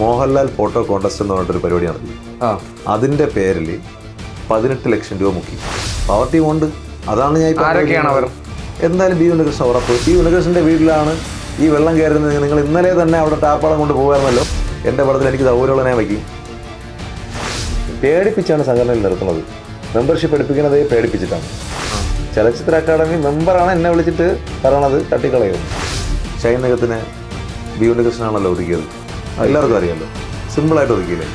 Mohanlal photo contest എന്ന് പറഞ്ഞിട്ടൊരു പരിപാടി നടത്തി. അതിന്റെ പേരിൽ പതിനെട്ട് ലക്ഷം രൂപ മുക്കി. പവർ ടീം ഉണ്ട് അതാണ് ഞാൻ ആരൊക്കെയാണ് അവർ? എന്തായാലും ബി ഉണ്ണികൃഷ്ണൻ ഉറപ്പ് ബി ഉണ്ണികൃഷ്ണന്റെ വീട്ടിലാണ് ഈ വെള്ളം കയറുന്നത്. നിങ്ങൾ ഇന്നലെ തന്നെ അവിടെ ടാപ്പാളം കൊണ്ട് പോകാമല്ലോ എന്റെ പടത്തിൽ എനിക്ക് സൗകര്യമുള്ള ഞാൻ വയ്ക്കും. പേടിപ്പിച്ചാണ് സംഘടനയിൽ നിർത്തുന്നത്. മെമ്പർഷിപ്പ് എടുപ്പിക്കുന്നതേ പേടിപ്പിച്ചിട്ടാണ്. ചലച്ചിത്ര അക്കാദമി മെമ്പറാണ് എന്നെ വിളിച്ചിട്ട് പറയണത് തട്ടിക്കളയുന്നത് ഷൈനകത്തിന് ബി ഉണ്ണികൃഷ്ണനാണല്ലോ ഒതുക്കിയത്. എല്ലാവർക്കും അറിയാമല്ലോ സിമ്പിളായിട്ട് ഒതുക്കിയില്ലേ?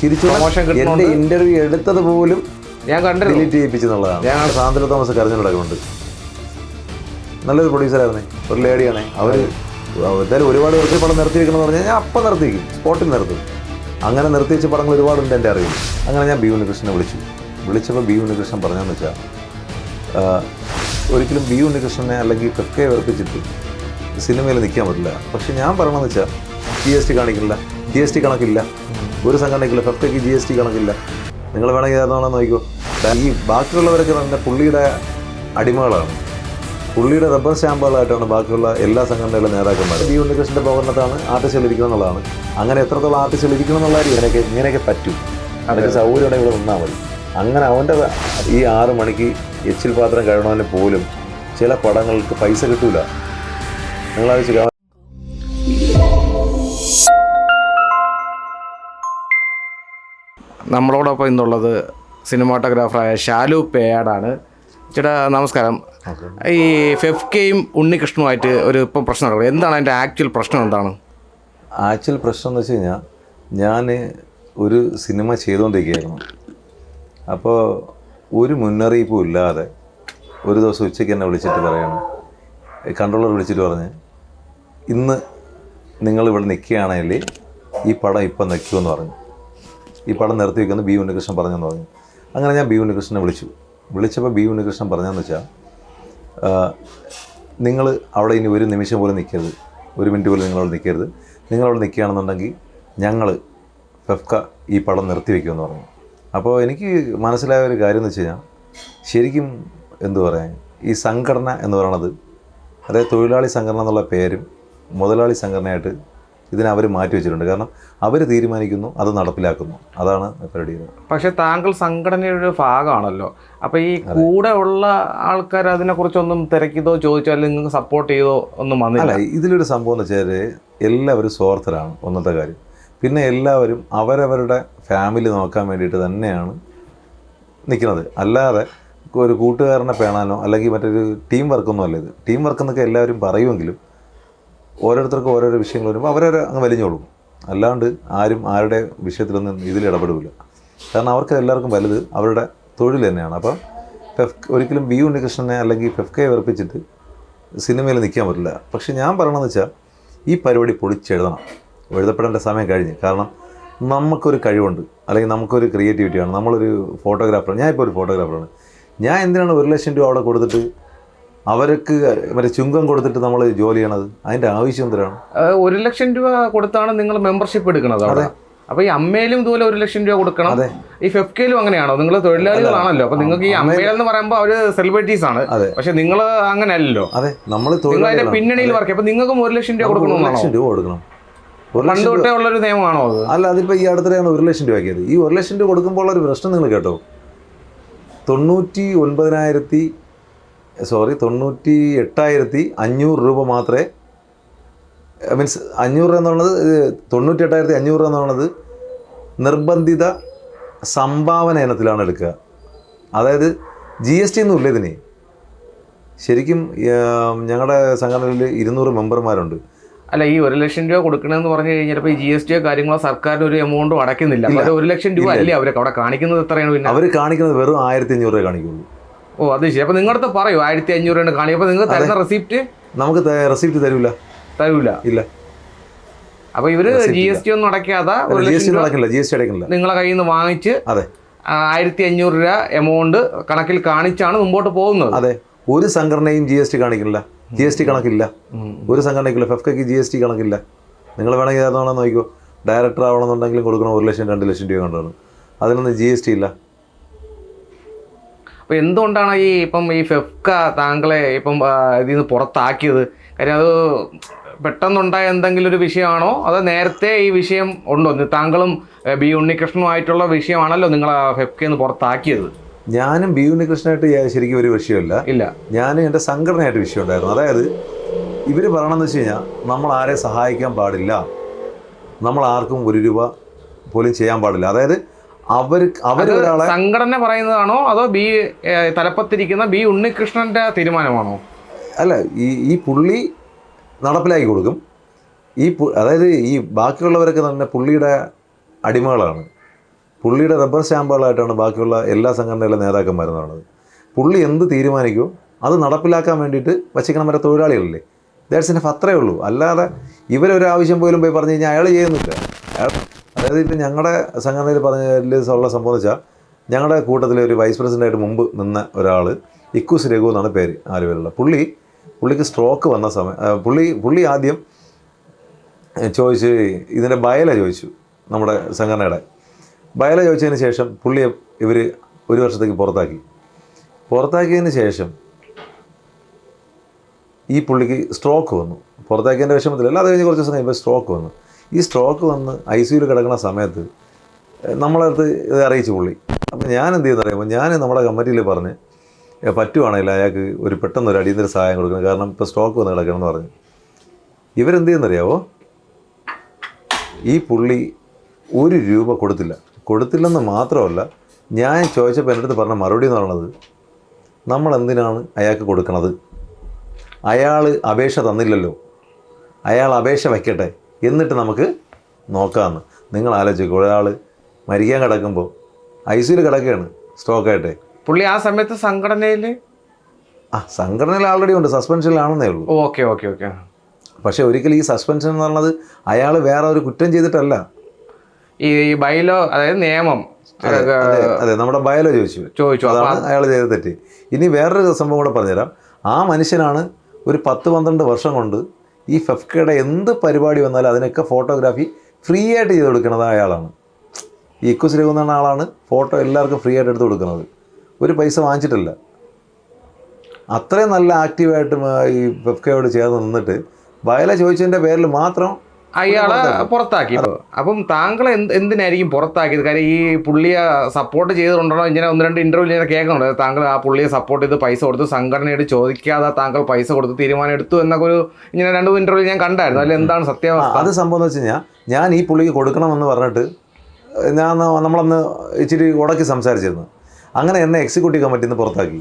ചിരിച്ചു എന്റെ കിട്ടുന്നുണ്ട്. ഇന്റർവ്യൂ എടുത്തത് പോലും ഞാൻ കണ്ടിരുന്നു ഡിലീറ്റ് ചെയ്യിപ്പിച്ചെന്നുള്ളതാണ് ഞാൻ സാന്ദ്ര തോമസ് കരഞ്ഞു നടക്കുന്നുണ്ട്. നല്ലൊരു പ്രൊഡ്യൂസറായിരുന്നേ ഒരു ലേഡിയാണേ. അവർ എന്തായാലും ഒരുപാട് പേർക്ക് പടം നിർത്തിയിരിക്കണം എന്ന് പറഞ്ഞാൽ ഞാൻ അപ്പം നിർത്തിയിരിക്കും. സ്പോട്ടിൽ നിർത്തും. അങ്ങനെ നിർത്തിവെച്ച പടങ്ങൾ ഒരുപാടുണ്ട് എന്റെ അറിവിൽ. അങ്ങനെ ഞാൻ ബി ഉണ്ണികൃഷ്ണനെ വിളിച്ചു. വിളിച്ചപ്പോൾ ബി ഉണ്ണികൃഷ്ണൻ പറഞ്ഞതെന്ന് വെച്ചാൽ ഒരിക്കലും ബി ഉണ്ണികൃഷ്ണനെ അല്ലെങ്കിൽ പെക്കെ വെറുപ്പിച്ചിട്ട് സിനിമയിൽ നിൽക്കാൻ പറ്റില്ല. പക്ഷെ ഞാൻ പറയണമെന്ന് വെച്ചാൽ ജി എസ് ടി കാണിക്കില്ല. ജി എസ് ടി കണക്കില്ല. ഒരു സംഘടനയ്ക്കില്ല ഫെഫ്റ്റയ്ക്ക് ജി എസ് ടി കണക്കില്ല. നിങ്ങൾ വേണമെങ്കിൽ ഏതാണെന്ന് നോക്കിക്കോ. ഈ ബാക്കിയുള്ളവരൊക്കെ തന്നെ പുള്ളിയുടെ അടിമകളാണ്. പുള്ളിയുടെ റബ്ബർ സ്റ്റാമ്പുകളായിട്ടാണ് ബാക്കിയുള്ള എല്ലാ സംഘടനകളുടെ നേതാക്കന്മാർ ഈ ഉണ്ണികൃഷ്ണന്റെ ഭവനത്താണ് ആർട്ടിസ്റ്റുകൾ ഇരിക്കണം എന്നുള്ളതാണ് അങ്ങനെ എത്രത്തോളം ആർട്ടിസ്റ്റുകൾ ഇരിക്കണം എന്നുള്ള കാര്യം ഇങ്ങനെയൊക്കെ ഇങ്ങനെയൊക്കെ പറ്റും. അതൊക്കെ സൗകര്യം ഇവിടെ നിന്നാൽ മതി. അങ്ങനെ അവന്റെ ഈ ആറ് മണിക്ക് എച്ചിൽ പാത്രം കഴുകണവന് പോലും ചില പടങ്ങൾക്ക് പൈസ കിട്ടൂല. നിങ്ങളാലോചിച്ച് നമ്മളോടൊപ്പം ഇന്നുള്ളത് സിനിമാട്ടോഗ്രാഫറായ ഷാലു പേയാടാണ്. ചേട്ടാ നമസ്കാരം. ഈ ഫെഫ്കയും ഉണ്ണികൃഷ്ണുമായിട്ട് ഒരു ഇപ്പം പ്രശ്നം എന്താണ് അതിന്റെ ആക്ച്വൽ പ്രശ്നം എന്താണ്? ആക്ച്വൽ പ്രശ്നം എന്ന് വെച്ച് കഴിഞ്ഞാൽ ഞാൻ ഒരു സിനിമ ചെയ്തുകൊണ്ടിരിക്കുകയായിരുന്നു അപ്പോൾ ഒരു മുന്നറിയിപ്പും ഇല്ലാതെ ഒരു ദിവസം ഉച്ചയ്ക്ക് എന്നെ വിളിച്ചിട്ട് പറയണം. കൺട്രോളർ വിളിച്ചിട്ട് പറഞ്ഞ് ഇന്ന് നിങ്ങൾ ഇവിടെ നിൽക്കുകയാണെങ്കിൽ ഈ പടം ഇപ്പം നിൽക്കുമെന്ന് പറഞ്ഞു. ഈ പടം നിർത്തി വെക്കുന്നത് ബി ഉണ്ണികൃഷ്ണൻ പറഞ്ഞെന്ന് പറഞ്ഞു. അങ്ങനെ ഞാൻ ബി ഉണ്ണികൃഷ്ണനെ വിളിച്ചു. വിളിച്ചപ്പോൾ ബി ഉണ്ണികൃഷ്ണൻ പറഞ്ഞതെന്ന് വെച്ചാൽ നിങ്ങൾ അവിടെ ഇനി ഒരു നിമിഷം പോലും നിൽക്കരുത്. ഒരു മിനിറ്റ് പോലും നിങ്ങളവിടെ നിൽക്കരുത്. നിങ്ങളവിടെ നിൽക്കുകയാണെന്നുണ്ടെങ്കിൽ ഞങ്ങൾ ഫെഫ്ക ഈ പടം നിർത്തി വയ്ക്കുമെന്ന് പറഞ്ഞു. അപ്പോൾ എനിക്ക് മനസ്സിലായ ഒരു കാര്യം എന്ന് വെച്ച് കഴിഞ്ഞാൽ ശരിക്കും എന്തു പറയാൻ ഈ സംഘടന എന്ന് പറയണത് അതായത് തൊഴിലാളി സംഘടന എന്നുള്ള പേരും മുതലാളി സംഘടനയായിട്ട് ഇതിനെ അവർ മാറ്റി വെച്ചിട്ടുണ്ട്. കാരണം അവർ തീരുമാനിക്കുന്നു അത് നടപ്പിലാക്കുന്നു. അതാണ് പരിപാടി പക്ഷേ താങ്കൾ സംഘടനയുടെ ഒരു ഭാഗമാണല്ലോ. അപ്പോൾ ഈ കൂടെ ഉള്ള ആൾക്കാർ അതിനെക്കുറിച്ചൊന്നും തിരക്കിയതോ ചോദിച്ചോ അല്ലെങ്കിൽ നിങ്ങൾക്ക് സപ്പോർട്ട് ചെയ്തോ ഒന്നും വന്നില്ല? അല്ല ഇതിലൊരു സംഭവം എന്ന് വെച്ചാൽ എല്ലാവരും സ്വാർത്ഥരാണ് ഒന്നത്തെ കാര്യം. പിന്നെ എല്ലാവരും അവരവരുടെ ഫാമിലി നോക്കാൻ വേണ്ടിയിട്ട് തന്നെയാണ് നിൽക്കുന്നത് അല്ലാതെ ഒരു കൂട്ടുകാരനെ പേണാനോ അല്ലെങ്കിൽ മറ്റൊരു ടീം വർക്കൊന്നും അല്ല ഇത്. ടീം വർക്ക് എന്നൊക്കെ എല്ലാവരും പറയുമെങ്കിലും ഓരോരുത്തർക്കും ഓരോരോ വിഷയങ്ങൾ വരുമ്പോൾ അവരവരെ അങ്ങ് വലിഞ്ഞോളും. അല്ലാണ്ട് ആരും ആരുടെ വിഷയത്തിലൊന്നും ഇതിൽ ഇടപെടില്ല കാരണം അവർക്ക് എല്ലാവർക്കും വലുത് അവരുടെ തൊഴിൽ തന്നെയാണ്. അപ്പം ഫെഫ് ഒരിക്കലും ബി ഉണ്ണികൃഷ്ണനെ അല്ലെങ്കിൽ ഫെഫ്കയെ വെറുപ്പിച്ചിട്ട് സിനിമയിൽ നിൽക്കാൻ പറ്റില്ല. പക്ഷെ ഞാൻ പറയണമെന്ന് വെച്ചാൽ ഈ പരിപാടി പൊളിച്ചെഴുതണം. എഴുതപ്പെടേണ്ട സമയം കഴിഞ്ഞ്. കാരണം നമുക്കൊരു കഴിവുണ്ട്. അല്ലെങ്കിൽ നമുക്കൊരു ക്രിയേറ്റിവിറ്റിയാണ്. നമ്മളൊരു ഫോട്ടോഗ്രാഫർ ഞാൻ ഇപ്പോൾ ഒരു ഫോട്ടോഗ്രാഫറാണ്. ഞാൻ എന്തിനാണ് ഒരു ലക്ഷം രൂപ അവിടെ കൊടുത്തിട്ട് അവർക്ക് മറ്റേ ചുങ്കം കൊടുത്തിട്ട് നമ്മൾ ജോലി ചെയ്യണത്? അതിന്റെ ആവശ്യം എന്തിനാണ്? ഒരു ലക്ഷം രൂപ കൊടുത്താണ് നിങ്ങൾ മെമ്പർഷിപ്പ് എടുക്കുന്നത് അവിടെ. അപ്പൊ ഈ അമ്മയിലും ഇതുപോലെ ഒരു ലക്ഷം രൂപ കൊടുക്കണം. അതെ. ഈ ഫെഫ്കയിലും അങ്ങനെയാണോ? നിങ്ങൾ തൊഴിലാളികളാണല്ലോ. അപ്പൊ നിങ്ങൾക്ക് ഈ അമ്മയിൽ എന്ന് പറയുമ്പോൾ അവർ സെലിബ്രിറ്റീസ് ആണ്. അതെ. പക്ഷെ നിങ്ങൾ അങ്ങനെ അല്ലല്ലോ അതെ നമ്മൾ അതിന്റെ. പിന്നണിയിൽ വർക്ക് അപ്പൊ നിങ്ങൾക്കും ഒരു ലക്ഷം രൂപ കൊടുക്കണം ഒരു ലക്ഷം രൂപ കൊടുക്കണം. ഒരു പണ്ട് ലക്ഷം രൂപ തൊട്ടേ ഉള്ളൊരു നിയമമാണോ അത്? അല്ല അതിപ്പോ ഈ അടുത്തിടെയാണ് ഒരു ലക്ഷം രൂപ ആക്കിയത്. ഈ ഒരു ലക്ഷം രൂപ കൊടുക്കുമ്പോൾ ഉള്ള ഒരു പ്രശ്നം നിങ്ങൾ കേട്ടോ. തൊണ്ണൂറ്റി ഒൻപതിനായിരത്തി സോറി തൊണ്ണൂറ്റി എട്ടായിരത്തി അഞ്ഞൂറ് രൂപ മാത്രമേ മീൻസ് അഞ്ഞൂറ് എന്നുള്ളത് തൊണ്ണൂറ്റി എട്ടായിരത്തി അഞ്ഞൂറ് രൂപ എന്ന് നിർബന്ധിത സംഭാവന ഇനത്തിലാണ് എടുക്കുക. അതായത് ജി എസ് ടി ഒന്നും ഇല്ല ഇതിന്. ശരിക്കും ഞങ്ങളുടെ സംഘടനയിൽ ഇരുന്നൂറ് മെമ്പർമാരുണ്ട്. അല്ല ഈ ഒരു ലക്ഷം രൂപ കൊടുക്കണമെന്ന് പറഞ്ഞു കഴിഞ്ഞാൽ ഈ ജി എസ് ടിയോ കാര്യങ്ങളോ സർക്കാരിന് ഒരു എമൗണ്ടും അടയ്ക്കുന്നില്ല. ഒരു ലക്ഷം രൂപ അല്ലേ അവരൊക്കെ അവിടെ കാണിക്കുന്നത് എത്രയാണ് പിന്നെ? അവർ കാണിക്കുന്നത് വെറും ആയിരത്തി അഞ്ഞൂറ് രൂപ കാണിക്കുള്ളൂ. ഓ അത് ശരി. അപ്പൊ നിങ്ങളുടെ പറയൂ ആയിരത്തി അഞ്ഞൂറ് രൂപ കാണി അപ്പൊ നിങ്ങൾ തരുന്ന റെസിപ്റ്റ് നമുക്ക് റെസിപ്റ്റ് തരൂല. തരൂല? ഇല്ല. അപ്പൊ ഇവർ ജി എസ് ടി ഒന്നും അടയ്ക്കാതെ ജി എസ് ടി അടക്കില്ല ജി എസ് ടി അടക്കില്ല നിങ്ങളെ കയ്യിൽ നിന്ന് വാങ്ങിച്ച് അതെ. ആയിരത്തി അഞ്ഞൂറ് രൂപ എമൗണ്ട് കണക്കിൽ കാണിച്ചാണ് മുമ്പോട്ട് പോകുന്നത്. അതെ. ഒരു സംഘടനയും ജി എസ് ടി കാണിക്കില്ല ജി എസ് ടി കണക്കില്ല. ഒരു സംഘടനയ്ക്കില്ല ഫെഫ്കയ്ക്ക് ജി എസ് ടി കണക്കില്ല. നിങ്ങൾ വേണമെങ്കിൽ ഏതാണെന്ന് നോക്കിക്കോ. ഡയറക്ടർ ആവണമെന്നുണ്ടെങ്കിലും കൊടുക്കണം. ഒരു ലക്ഷം രണ്ട് ലക്ഷം രൂപ കണ്ടാണ് അതിനൊന്നും ജി എസ് ടി ഇല്ല. അപ്പൊ എന്തുകൊണ്ടാണ് ഈ ഇപ്പം ഈ ഫെഫ്ക താങ്കളെ ഇപ്പം ഇതിൽ നിന്ന് പുറത്താക്കിയത്? കാര്യം അത് പെട്ടെന്നുണ്ടായ എന്തെങ്കിലും ഒരു വിഷയമാണോ? അതോ നേരത്തെ ഈ വിഷയം ഉണ്ടോ? താങ്കളും ബി ഉണ്ണികൃഷ്ണനുമായിട്ടുള്ള വിഷയമാണല്ലോ നിങ്ങൾ ഫെഫ്കെന്ന് പുറത്താക്കിയത്. ഞാനും ബി ഉണ്ണികൃഷ്ണനായിട്ട് ശരിക്കും ഒരു വിഷയമല്ല. ഇല്ല. ഞാനും എന്റെ സംഘടനയായിട്ട് വിഷയം ഉണ്ടായിരുന്നു അതായത് ഇവർ പറയണമെന്ന് വെച്ച് കഴിഞ്ഞാൽ നമ്മൾ ആരെ സഹായിക്കാൻ പാടില്ല നമ്മൾ ആർക്കും ഒരു രൂപ പോലും ചെയ്യാൻ പാടില്ല. അതായത് അവർ അവർ സംഘടന പറയുന്നതാണോ അതോ ബി തലപ്പത്തിരിക്കുന്ന ബി ഉണ്ണികൃഷ്ണന്റെ തീരുമാനമാണോ? അല്ല ഈ ഈ പുള്ളി നടപ്പിലാക്കി കൊടുക്കും. ഈ അതായത് ഈ ബാക്കിയുള്ളവരൊക്കെ തന്നെ പുള്ളിയുടെ അടിമകളാണ്. പുള്ളിയുടെ റബ്ബർ സ്റ്റാമ്പുകളായിട്ടാണ് ബാക്കിയുള്ള എല്ലാ സംഘടനയിലെ നേതാക്കന്മാരും നടന്നത്. പുള്ളി എന്ത് തീരുമാനിക്കുമോ അത് നടപ്പിലാക്കാൻ വേണ്ടിയിട്ട് വച്ചിക്കണം വരെ തൊഴിലാളികളല്ലേ? ദാറ്റ്സ് ഇനഫ് അത്രയേ ഉള്ളൂ. അല്ലാതെ ഇവരൊരാവശ്യം പോലും പോയി പറഞ്ഞു കഴിഞ്ഞാൽ അയാൾ ചെയ്യുന്നില്ല. അതായത് ഇപ്പം ഞങ്ങളുടെ സംഘടനയിൽ പറഞ്ഞതിൽ ഉള്ള സംഭവം വെച്ചാൽ ഞങ്ങളുടെ കൂട്ടത്തിലെ ഒരു വൈസ് പ്രസിഡന്റായിട്ട് മുമ്പ് നിന്ന ഒരാൾ ഇക്കുസ് രഘു എന്നാണ് പേര് ആലുവയിലുള്ള പുള്ളി പുള്ളിക്ക് സ്ട്രോക്ക് വന്ന സമയം പുള്ളി പുള്ളി ആദ്യം ചോദിച്ച് ഇതിന്റെ ബയല ചോദിച്ചു നമ്മുടെ സംഘടനയുടെ. ബയല ചോദിച്ചതിന് ശേഷം പുള്ളിയെ ഇവർ ഒരു വർഷത്തേക്ക് പുറത്താക്കി. പുറത്താക്കിയതിന് ശേഷം ഈ പുള്ളിക്ക് സ്ട്രോക്ക് വന്നു. പുറത്താക്കിയതിന്റെ വിഷമത്തിലല്ല അത് കഴിഞ്ഞ് കുറച്ച് ദിവസം കഴിയുമ്പോൾ സ്ട്രോക്ക് വന്നു. ഈ സ്ട്രോക്ക് വന്ന് ഐ സിയുയിൽ കിടക്കുന്ന സമയത്ത് നമ്മളടുത്ത് ഇത് അറിയിച്ചു പുള്ളി. അപ്പോൾ ഞാൻ എന്ത് ചെയ്യുന്ന അറിയുമ്പോൾ ഞാൻ നമ്മുടെ കമ്മിറ്റിയിൽ പറഞ്ഞ് പറ്റുവാണെങ്കിൽ അയാൾക്ക് ഒരു പെട്ടെന്ന് ഒരു അടിയന്തര സഹായം കൊടുക്കണം. കാരണം ഇപ്പോൾ സ്ട്രോക്ക് വന്ന് കിടക്കണം എന്ന് പറഞ്ഞു. ഇവരെന്ത് ചെയ്യുന്നറിയാവോ? ഈ പുള്ളി ഒരു രൂപ കൊടുത്തില്ല. കൊടുത്തില്ലെന്ന് മാത്രമല്ല ഞാൻ ചോദിച്ചപ്പോൾ എന്റെ അടുത്ത് പറഞ്ഞ മറുപടി എന്ന് പറയുന്നത് നമ്മൾ എന്തിനാണ് അയാൾക്ക് കൊടുക്കണത്? അയാൾ അപേക്ഷ തന്നില്ലല്ലോ. അയാൾ അപേക്ഷ വയ്ക്കട്ടെ എന്നിട്ട് നമുക്ക് നോക്കാമെന്ന് നിങ്ങൾ ആലോചിക്കുക ഒരാൾ മരിക്കാൻ കിടക്കുമ്പോൾ ഐ സിയിൽ കിടക്കുകയാണ് സ്ട്രോക്കായിട്ട് പുള്ളി ആ സമയത്ത് സംഘടനയിൽ ആ സംഘടനയിൽ ആൾറെഡി ഉണ്ട് സസ്പെൻഷനിലാണെന്നേ ഉള്ളൂ. Okay okay okay. പക്ഷേ ഒരിക്കലും ഈ സസ്പെൻഷൻ എന്ന് പറഞ്ഞത് അയാൾ വേറെ ഒരു കുറ്റം ചെയ്തിട്ടല്ല. ഈ ബൈലോ അതായത് നിയമം അതെ നമ്മുടെ ബയലോ ചോദിച്ചു. ചോദിച്ചു അതാണ് അയാൾ ചെയ്ത തെറ്റ്. ഇനി വേറൊരു സംഭവം കൂടെ പറഞ്ഞുതരാം. ആ മനുഷ്യനാണ് ഒരു പത്ത് പന്ത്രണ്ട് വർഷം കൊണ്ട് ഈ ഫെഫ്കയുടെ എന്ത് പരിപാടി വന്നാലും അതിനൊക്കെ ഫോട്ടോഗ്രാഫി ഫ്രീ ആയിട്ട് ചെയ്ത് കൊടുക്കുന്നത് അയാളാണ് ഈ ഇക്കു ശ്രീകുന്ന ആളാണ് ഫോട്ടോ എല്ലാവർക്കും ഫ്രീ ആയിട്ട് എടുത്ത് കൊടുക്കുന്നത്. ഒരു പൈസ വാങ്ങിച്ചിട്ടില്ല. അത്രയും നല്ല ആക്റ്റീവായിട്ട് ഈ ഫെഫ്കയോട് ചേർന്ന് നിന്നിട്ട് ബയല ചോദിച്ചതിന്റെ പേരിൽ മാത്രം അയാളെ പുറത്താക്കി അപ്പം താങ്കൾ എന്ത് എന്തിനായിരിക്കും പുറത്താക്കിയത്? കാര്യം ഈ പുള്ളിയെ സപ്പോർട്ട് ചെയ്തിട്ടുണ്ടോ ഇങ്ങനെ ഒന്ന് രണ്ട് ഇന്റർവ്യൂ ഇങ്ങനെ കേൾക്കുന്നുണ്ട്. താങ്കൾ ആ പുള്ളിയെ സപ്പോർട്ട് ചെയ്ത് പൈസ കൊടുത്ത് സംഘടനയോട് ചോദിക്കാതെ താങ്കൾ പൈസ കൊടുത്ത് തീരുമാനം എടുത്തു എന്നൊക്കെ ഒരു ഇങ്ങനെ രണ്ട് ഇന്റർവ്യൂ ഞാൻ കണ്ടായിരുന്നു. അതിൽ എന്താണ് സത്യം സത്യാവസ്ഥ? അത് സംഭവം എന്ന് വെച്ച് കഴിഞ്ഞാൽ ഞാൻ ഈ പുള്ളിക്ക് കൊടുക്കണമെന്ന് പറഞ്ഞിട്ട് ഞാൻ നമ്മളന്ന് ഇച്ചിരി ഉടക്കി സംസാരിച്ചിരുന്നു. അങ്ങനെ എന്നെ എക്സിക്യൂട്ടീവ് കമ്മിറ്റിന്ന് പുറത്താക്കി.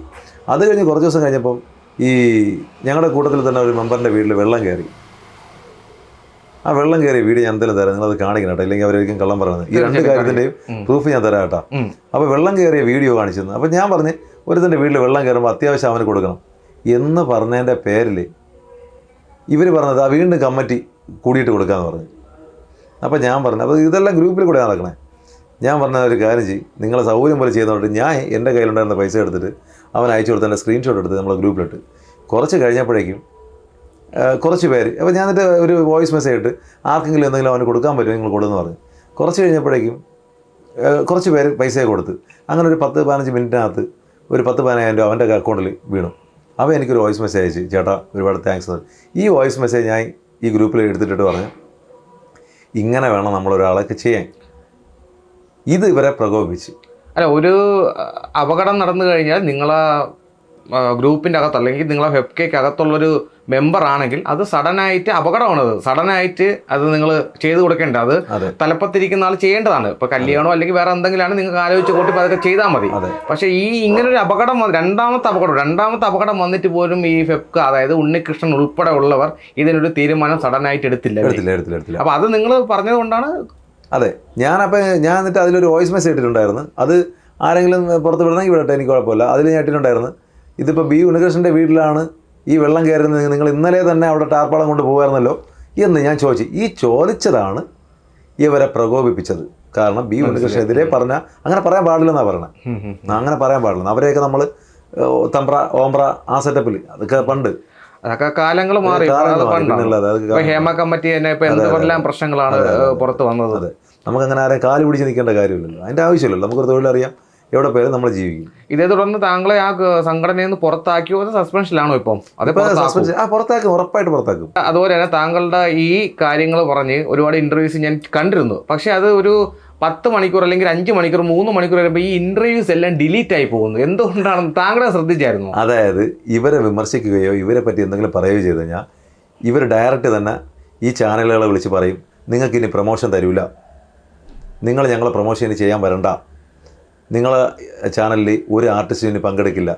അത് കഴിഞ്ഞ് കുറച്ച് ദിവസം കഴിഞ്ഞപ്പം ഈ ഞങ്ങളുടെ കൂട്ടത്തിൽ തന്നെ ഒരു മെമ്പറിന്റെ വീട്ടിൽ വെള്ളം കയറി. ആ വെള്ളം കയറിയ വീട് ഞാൻ എന്തായാലും തരാം. നിങ്ങളത് കാണിക്കണം കേട്ടോ. ഇല്ലെങ്കിൽ അവരായിരിക്കും കള്ളം പറയുന്നത്. ഈ രണ്ട് കാര്യത്തിന്റെയും പ്രൂഫ് ഞാൻ തരാം കേട്ടോ. അപ്പോൾ വെള്ളം കയറിയ വീഡിയോ കാണിച്ചിരുന്നു. അപ്പോൾ ഞാൻ പറഞ്ഞ് ഒരുത്തന്റെ വീട്ടിൽ വെള്ളം കയറുമ്പോൾ അത്യാവശ്യം അവന് കൊടുക്കണം. എന്ന് പറഞ്ഞതിന്റെ പേരിൽ ഇവർ പറഞ്ഞത് ആ വീണ്ടും കമ്മിറ്റി കൂടിയിട്ട് കൊടുക്കാമെന്ന് പറഞ്ഞു. അപ്പോൾ ഞാൻ പറഞ്ഞു അപ്പോൾ ഇതെല്ലാം ഗ്രൂപ്പിൽ കൂടെ നടക്കണേ. ഞാൻ പറഞ്ഞ ഒരു കാര്യം ചെയ്യും. നിങ്ങളെ സൗകര്യം പോലെ ചെയ്യുന്നതുകൊണ്ട് ഞാൻ എന്റെ കയ്യിലുണ്ടായിരുന്ന പൈസ എടുത്തിട്ട് അവൻ അയച്ചു കൊടുത്തതിന്റെ സ്ക്രീൻഷോട്ട് എടുത്ത് നമ്മളെ ഗ്രൂപ്പിലിട്ട് കുറച്ച് കഴിഞ്ഞപ്പോഴേക്കും കുറച്ച് പേര്. അപ്പോൾ ഞാൻ എന്നിട്ട് ഒരു വോയിസ് മെസ്സേജ് ഇട്ട് ആർക്കെങ്കിലും എന്തെങ്കിലും അവന് കൊടുക്കാൻ പറ്റുമോ നിങ്ങൾ കൊടുക്കുന്നു പറഞ്ഞു. കുറച്ച് കഴിഞ്ഞപ്പോഴേക്കും കുറച്ച് പേര് പൈസ കൊടുത്ത്. അങ്ങനെ ഒരു പത്ത് പതിനഞ്ച് മിനിറ്റിനകത്ത് ഒരു പത്ത് പതിനായിരം രൂപ അവന്റെ അക്കൗണ്ടിൽ വീണു. അപ്പോൾ എനിക്കൊരു വോയിസ് മെസ്സേജ് അയച്ചു ചേട്ടാ ഒരുപാട് താങ്ക്സ് ഈ വോയിസ് മെസ്സേജ് ഞാൻ ഈ ഗ്രൂപ്പിൽ എടുത്തിട്ടിട്ട് പറഞ്ഞു ഇങ്ങനെ വേണം നമ്മളൊരാളൊക്കെ ചെയ്യാൻ. ഇത് ഇവരെ പ്രകോപിപ്പിച്ച്. അല്ല ഒരു അപകടം നടന്നു കഴിഞ്ഞാൽ നിങ്ങളെ ഗ്രൂപ്പിന്റെ അകത്ത് അല്ലെങ്കിൽ നിങ്ങളെ വെബ്കേക്ക് അകത്തുള്ളൊരു മെമ്പർ ആണെങ്കിൽ അത് സഡനായിട്ട് അപകടമാണത്. സഡനായിട്ട് അത് നിങ്ങൾ ചെയ്തു കൊടുക്കേണ്ട. അത് തലപ്പത്തിരിക്കുന്ന ആൾ ചെയ്യേണ്ടതാണ്. ഇപ്പൊ കല്യാണോ അല്ലെങ്കിൽ വേറെ എന്തെങ്കിലാണ് നിങ്ങൾക്ക് ആലോചിച്ച് കൂട്ടി അതൊക്കെ ചെയ്താൽ മതി. പക്ഷേ ഈ ഇങ്ങനൊരു അപകടം വന്ന് രണ്ടാമത്തെ അപകടം രണ്ടാമത്തെ അപകടം വന്നിട്ട് പോലും ഈ ഫെബ്ക അതായത് ഉണ്ണികൃഷ്ണൻ ഉൾപ്പെടെ ഉള്ളവർ ഇതിനൊരു തീരുമാനം സഡനായിട്ട് എടുത്തില്ല അല്ലേ? എടുത്തില്ല എടുത്തില്ല എടുത്തില്ല. അപ്പൊ അത് നിങ്ങൾ പറഞ്ഞത് കൊണ്ടാണ് അതെ. ഞാനപ്പോൾ ഞാൻ എന്നിട്ട് അതിലൊരു വോയിസ് മെസ്സേജ് ഇട്ടിട്ടുണ്ടായിരുന്നു. അത് ആരെങ്കിലും പുറത്ത് വിടണമെങ്കിൽ വിടട്ടെ എനിക്ക് കുഴപ്പമില്ല. അതിൽ ഞാൻ ഇട്ടിട്ടുണ്ടായിരുന്നു. ഇതിപ്പോൾ ബി ഉണ്ണികൃഷ്ണന്റെ വീട്ടിലാണ് ഈ വെള്ളം കയറുന്നത് നിങ്ങൾ ഇന്നലെ തന്നെ അവിടെ ടാർപ്പാളം കൊണ്ട് പോകുമായിരുന്നല്ലോ എന്ന് ഞാൻ ചോദിച്ചു. ഈ ചോദിച്ചതാണ് ഇവരെ പ്രകോപിപ്പിച്ചത്. കാരണം ബി ഉണ്ണികൃഷ്ണനെതിരെ പറഞ്ഞ അങ്ങനെ പറയാൻ പാടില്ലെന്നാണ് പറയണത് അങ്ങനെ പറയാൻ പാടില്ല. അവരെയൊക്കെ നമ്മൾ തമ്പ്ര ഓംബ്ര ആ സെറ്റപ്പിൽ അതൊക്കെ പണ്ട്. അതൊക്കെ കാലങ്ങൾ മാറി. ഹേമ കമ്മിറ്റി തന്നെ ഇപ്പൊ എന്തെല്ലാം പ്രശ്നങ്ങളാണ് പുറത്ത് വന്നത്? അതെ. നമുക്കങ്ങനെ ആരെയും കാൽ പിടിച്ച് നിൽക്കേണ്ട കാര്യമില്ലല്ലോ. അതിന്റെ ആവശ്യമില്ലല്ലോ. നമുക്കൊരു തൊഴിലറിയാം. എവിടെ പോയാലും നമ്മൾ ജീവിക്കും. ഇതേ തുടർന്ന് താങ്കളെ ആ സംഘടനയിൽ നിന്ന് പുറത്താക്കിയോ അത് സസ്പെൻഷനിലാണോ ഇപ്പം? ആ പുറത്താക്കും ഉറപ്പായിട്ട് പുറത്താക്കും. അതുപോലെ തന്നെ താങ്കളുടെ ഈ കാര്യങ്ങൾ പറഞ്ഞ് ഒരുപാട് ഇന്റർവ്യൂസ് ഞാൻ കണ്ടിരുന്നു. പക്ഷെ അത് ഒരു പത്ത് മണിക്കൂർ അല്ലെങ്കിൽ അഞ്ച് മണിക്കൂർ മൂന്ന് മണിക്കൂർ വരുമ്പോൾ ഈ ഇന്റർവ്യൂസ് എല്ലാം ഡിലീറ്റ് ആയി പോകുന്നു. എന്തുകൊണ്ടാണ് താങ്കളെ ശ്രദ്ധിച്ചായിരുന്നു? അതായത് ഇവരെ വിമർശിക്കുകയോ ഇവരെ പറ്റി എന്തെങ്കിലും പറയുകയോ ചെയ്ത് കഴിഞ്ഞാൽ ഇവർ ഡയറക്റ്റ് തന്നെ ഈ ചാനലുകളെ വിളിച്ച് പറയും നിങ്ങൾക്ക് ഇനി പ്രൊമോഷൻ തരൂല. നിങ്ങൾ ഞങ്ങളെ പ്രൊമോഷൻ ഇനി ചെയ്യാൻ വരണ്ട. നിങ്ങളെ ചാനലിൽ ഒരു ആർട്ടിസ്റ്റിന് പങ്കെടുക്കില്ല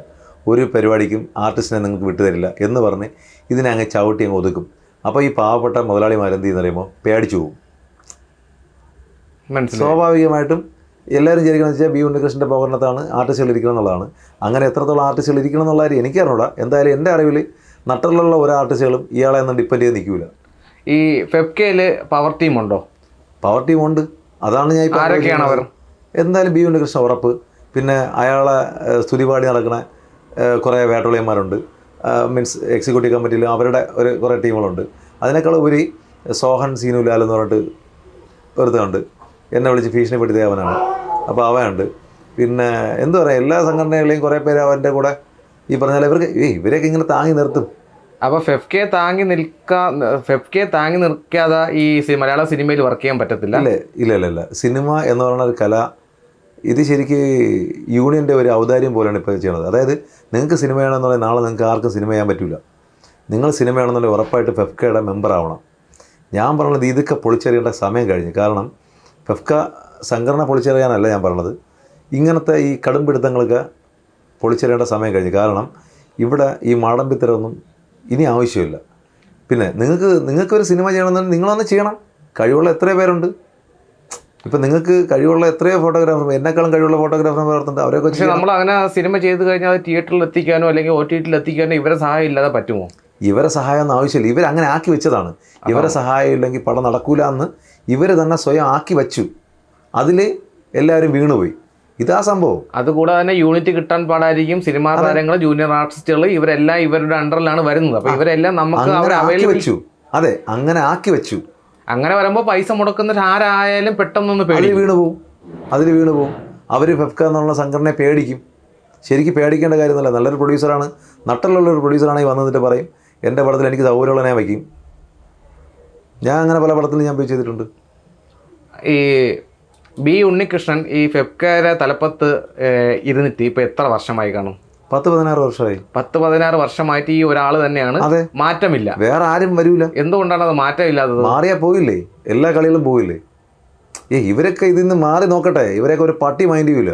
ഒരു പരിപാടിക്കും ആർട്ടിസ്റ്റിനെ നിങ്ങൾക്ക് വിട്ടുതരില്ല എന്ന് പറഞ്ഞ് ഇതിനെ അങ്ങ് ചവിട്ടി അങ്ങ് ഒതുക്കും. അപ്പോൾ ഈ പാവപ്പെട്ട മുതലാളിമാരെന്ത് ചെയ്യുന്ന പറയുമ്പോൾ പേടിച്ചു പോകും. മനസ്സിലായി. സ്വാഭാവികമായിട്ടും എല്ലാവരും വിചാരിക്കണം വെച്ചാൽ ബി ഉണ്ണികൃഷ്ണന്റെ പൗർണത്താണ് ആർട്ടിസ്റ്റുകൾ ഇരിക്കണം എന്നുള്ളതാണ്. അങ്ങനെ എത്രത്തോളം ആർട്ടിസ്റ്റുകൾ ഇരിക്കണം എന്നുള്ള കാര്യം എനിക്കറിഞ്ഞൂടാ എന്തായാലും എന്റെ അറിവിൽ നട്ടലുള്ള ഒരു ആർട്ടിസ്റ്റുകളും ഇയാളെ ഒന്നും ഡിപ്പെൻഡ് ചെയ്ത് നിൽക്കില്ല ഈ ഫെബ്കയിൽ പവർ ടീം ഉണ്ടോ പവർ ടീം ഉണ്ട് അതാണ് ഞാൻ ഇപ്പോൾ ആരൊക്കെയാണ് അവർ? എന്തായാലും ബി ഉണ്ണികൃഷ്ണ ഉറപ്പ്. പിന്നെ അയാളെ സ്തുതിപാടി നടക്കുന്ന കുറേ വേട്ടോളിയന്മാരുണ്ട് മീൻസ് എക്സിക്യൂട്ടീവ് കമ്മിറ്റിയിൽ അവരുടെ ഒരു കുറേ ടീമുകളുണ്ട്. അതിനേക്കാൾ ഉപരി സോഹൻ സീനുലാൽ എന്ന് പറഞ്ഞിട്ട് ഒരുത്തുണ്ട് എന്നെ വിളിച്ച് ഭീഷണിപ്പെടുത്തിയ അവനാണ്. അപ്പോൾ അവനുണ്ട്. പിന്നെ എന്താ പറയുക എല്ലാ സംഘടനകളെയും കുറേ പേര് അവന്റെ കൂടെ ഈ പറഞ്ഞാൽ ഇവർക്ക് ഏയ് ഇവരെയൊക്കെ ഇങ്ങനെ താങ്ങി നിർത്തും. അപ്പൊ ഫെഫ്കെ താങ്ങി നിൽക്കാ ഫെഫ്കെ താങ്ങി നിൽക്കാതെ ഈ മലയാള സിനിമയിൽ വർക്ക് ചെയ്യാൻ പറ്റത്തില്ല? അല്ലേ ഇല്ല ഇല്ല ഇല്ല. സിനിമ എന്ന് പറയുന്ന ഒരു കല ഇത് ശരിക്ക് യൂണിയന്റെ ഒരു ഔദാര്യം പോലെയാണ് ഇപ്പോൾ ചെയ്യണത് അതായത് നിങ്ങൾക്ക് സിനിമയാണെന്നുണ്ടെങ്കിൽ നാളെ നിങ്ങൾക്ക് ആർക്കും സിനിമ ചെയ്യാൻ പറ്റില്ല നിങ്ങൾ സിനിമയാണെന്നുണ്ടെങ്കിൽ ഉറപ്പായിട്ട് ഫെഫ്കയുടെ മെമ്പർ ആവണം. ഞാൻ പറഞ്ഞത് ഇതൊക്കെ പൊളിച്ചെറിയേണ്ട സമയം കഴിഞ്ഞു. കാരണം ഫെഫ്ക സംഘടന പൊളിച്ചെറിയാനല്ല ഞാൻ പറഞ്ഞത്. ഇങ്ങനത്തെ ഈ കടുംപിടുത്തങ്ങളൊക്കെ പൊളിച്ചെറിയേണ്ട സമയം കഴിഞ്ഞു. കാരണം ഇവിടെ ഈ മാടമ്പിത്തരമൊന്നും ഇനി ആവശ്യമില്ല. പിന്നെ നിങ്ങൾക്ക് നിങ്ങൾക്കൊരു സിനിമ ചെയ്യണമെന്നുണ്ടെങ്കിൽ നിങ്ങളൊന്ന് ചെയ്യണം. കഴിവുള്ള എത്രയോ പേരുണ്ട്. ഇപ്പം നിങ്ങൾക്ക് കഴിവുള്ള എത്രയോ ഫോട്ടോഗ്രാഫർ എന്നെക്കാളും കഴിവുള്ള ഫോട്ടോഗ്രാഫർ ഓർത്തുണ്ട് അവരെ ചെയ്യണം. നമ്മൾ അങ്ങനെ സിനിമ ചെയ്ത് കഴിഞ്ഞാൽ അത് തിയേറ്ററിൽ എത്തിക്കാനോ അല്ലെങ്കിൽ ഒ ടി ടിയിൽ എത്തിക്കാനോ ഇവരെ സഹായം ഇല്ലാതെ പറ്റുമോ? ഇവരെ സഹായം ഒന്നും ആവശ്യമില്ല. ഇവർ അങ്ങനെ ആക്കി വെച്ചതാണ്. ഇവരെ സഹായം ഇല്ലെങ്കിൽ പടം നടക്കൂല എന്ന് ഇവർ തന്നെ സ്വയം ആക്കി വച്ചു. അതിൽ എല്ലാവരും വീണുപോയി. ഇതാ സംഭവം. അതുകൂടാതെ തന്നെ യൂണിറ്റ് കിട്ടാൻ പാടായിരിക്കും. സിനിമാ താരങ്ങൾ ജൂനിയർ ആർട്ടിസ്റ്റുകൾ ഇവരെല്ലാം ഇവരുടെ അണ്ടറിലാണ് വരുന്നത്. അപ്പൊ ഇവരെല്ലാം നമുക്ക് അവൈലബിൾ വെച്ചു. അതെ അങ്ങനെ ആക്കി വെച്ചു. അങ്ങനെ വരുമ്പോൾ പൈസ മുടക്കുന്ന ആരായാലും പെട്ടെന്നൊന്ന് ഒന്ന് പേടി വീണു പോവും. അതിൽ വീണു പോവും. അവർ ഫെഫ്ക എന്നുള്ള സംഘടനയെ പേടിക്കും. ശരിക്കും പേടിക്കേണ്ട കാര്യമൊന്നുമില്ല. നല്ലൊരു പ്രൊഡ്യൂസറാണ് നട്ടലുള്ള ഒരു പ്രൊഡ്യൂസറാണ് ഈ വന്നതിന്റെ പറയും. എന്റെ പടത്തിൽ എനിക്ക് സൗകര്യമുള്ള ഞാൻ വയ്ക്കും. ഞാൻ അങ്ങനെ പല പടത്തിലും ഞാൻ പോയി ചെയ്തിട്ടുണ്ട്. ഈ ബി ഉണ്ണികൃഷ്ണൻ ഈ ഫെബ്കാരെ തലപ്പത്ത് ഇരുന്നിട്ട് ഇപ്പൊ എത്ര വർഷമായി കാണും? പത്ത് പതിനാറ് വർഷമായി. പത്ത് പതിനാറ് വർഷമായിട്ട് ഈ ഒരാൾ തന്നെയാണ്. അതെ. മാറ്റമില്ല. വേറെ ആരും വരൂല. എന്തുകൊണ്ടാണ് അത് മാറ്റമില്ലാത്തത്? മാറിയാ പോയില്ലേ? എല്ലാ കളികളും പോയില്ലേ? ഏ ഇവരൊക്കെ ഇതിൽ നിന്ന് മാറി നോക്കട്ടെ. ഇവരൊക്കെ ഒരു പട്ടി മൈൻഡ് ചെയ്യൂല.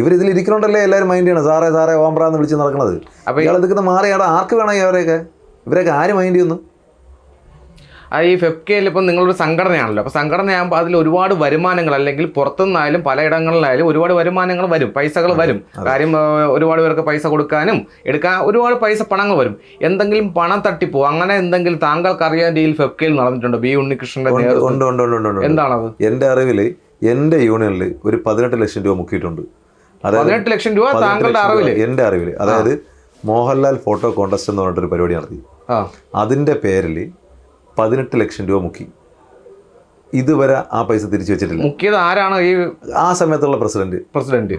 ഇവരിതിൽ ഇരിക്കണോണ്ടല്ലേ എല്ലാവരും മൈൻഡ് ചെയ്യണം സാറേ സാറേ ഓമ്പ്രാന്ന് വിളിച്ച് നടക്കണത്. അപ്പൊ ഇയാൾ ഇതൊക്കെ മാറിയാടാ. ആർക്ക് വേണം ഇവരെയൊക്കെ ഇവരൊക്കെ ആര് മൈൻഡ് ചെയ്യുന്നു? ഈ ഫെബ്കയിൽ ഇപ്പം നിങ്ങളൊരു സംഘടനയാണല്ലോ. അപ്പോൾ സംഘടനയാകുമ്പോൾ അതിൽ ഒരുപാട് വരുമാനങ്ങൾ അല്ലെങ്കിൽ പുറത്തുനിന്നായാലും പലയിടങ്ങളിലായാലും ഒരുപാട് വരുമാനങ്ങൾ വരും. പൈസകൾ വരും. കാര്യം ഒരുപാട് പേർക്ക് പൈസ കൊടുക്കാനും എടുക്കാൻ ഒരുപാട് പൈസ പണങ്ങൾ വരും. എന്തെങ്കിലും പണം തട്ടിപ്പോ അങ്ങനെ എന്തെങ്കിലും താങ്കൾക്ക് അറിയാൻ രീതിയിൽ ഫെബ്കയിൽ നടന്നിട്ടുണ്ടോ? ബി ഉണ്ണികൃഷ്ണന്റെ എന്താണത്? എന്റെ അറിവിൽ എന്റെ യൂണിയനിൽ ഒരു പതിനെട്ട് ലക്ഷം രൂപ മുക്കിയിട്ടുണ്ട്. പതിനെട്ട് ലക്ഷം രൂപ താങ്കളുടെ അറിവിൽ? എന്റെ എന്റെ അറിവിൽ അതായത് മോഹൻലാൽ ഫോട്ടോ കോൺടെസ്റ്റ് എന്ന് പറഞ്ഞിട്ടൊരു പരിപാടി നടത്തി. അതിന്റെ പേരിൽ പതിനെട്ട് ലക്ഷം രൂപ മുക്കി. ഇതുവരെ ആ പൈസ തിരിച്ചു വെച്ചിട്ടില്ല. മുക്കിയത് ആരാണ് ഈ ആ സമയത്തുള്ള പ്രസിഡന്റ്. പ്രസിഡന്റ്?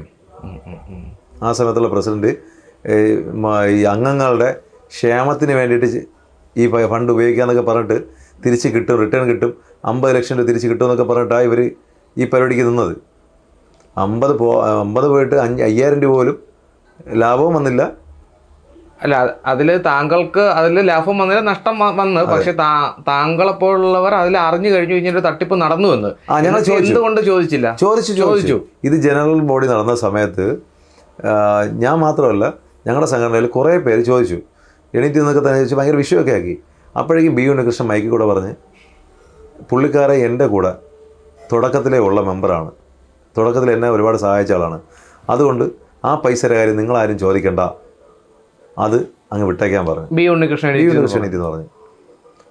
ആ സമയത്തുള്ള പ്രസിഡന്റ് ഈ അംഗങ്ങളുടെ ക്ഷേമത്തിന് വേണ്ടിയിട്ട് ഈ ഫണ്ട് ഉപയോഗിക്കാന്നൊക്കെ പറഞ്ഞിട്ട് തിരിച്ച് കിട്ടും റിട്ടേൺ കിട്ടും. അമ്പത് ലക്ഷം രൂപ തിരിച്ച് കിട്ടും എന്നൊക്കെ പറഞ്ഞിട്ടാണ് ഇവർ ഈ പരിപാടിക്ക് നിന്നത്. അമ്പത് പോ അമ്പത് പോയിട്ട് അഞ്ച് അയ്യായിരം രൂപ പോലും ലാഭവും വന്നില്ല. അല്ല അതിൽ താങ്കൾക്ക് അതിൽ ലാഭം വന്നില്ല നഷ്ടം വന്ന് പക്ഷെ താ- താങ്കളെപ്പോലുള്ളവർ അതിൽ അറിഞ്ഞു കഴിഞ്ഞു കഴിഞ്ഞൊരു തട്ടിപ്പ് നടന്നു എന്ന്. എന്തുകൊണ്ട് ചോദിച്ചില്ല? ചോദിച്ചു ചോദിച്ചു. ഇത് ജനറൽ ബോഡി നടന്ന സമയത്ത് ഞാൻ മാത്രമല്ല ഞങ്ങളുടെ സംഘടനയിൽ കുറേ പേര് ചോദിച്ചു. എണീറ്റ് നിന്നൊക്കെ തന്നെ ചോദിച്ചു ഭയങ്കര വിഷയമൊക്കെ ആക്കി. അപ്പോഴേക്കും ബി ഉണ്ണികൃഷ്ണൻ മൈക്കിൽ കൂടെ പറഞ്ഞ് പുള്ളിക്കാരെ എന്റെ കൂടെ തുടക്കത്തിലേ ഉള്ള മെമ്പറാണ്. തുടക്കത്തിൽ എന്നെ ഒരുപാട് സഹായിച്ച ആളാണ്. അതുകൊണ്ട് ആ പൈസയുടെ കാര്യം നിങ്ങളാരും ചോദിക്കണ്ട. അത് അങ്ങ് വിട്ടേക്കാൻ പറഞ്ഞു. ബി ഉണ്ണികൃഷ്ണൻ ബി ഉണ്ണികൃഷ്ണൻ എന്ന് പറഞ്ഞു.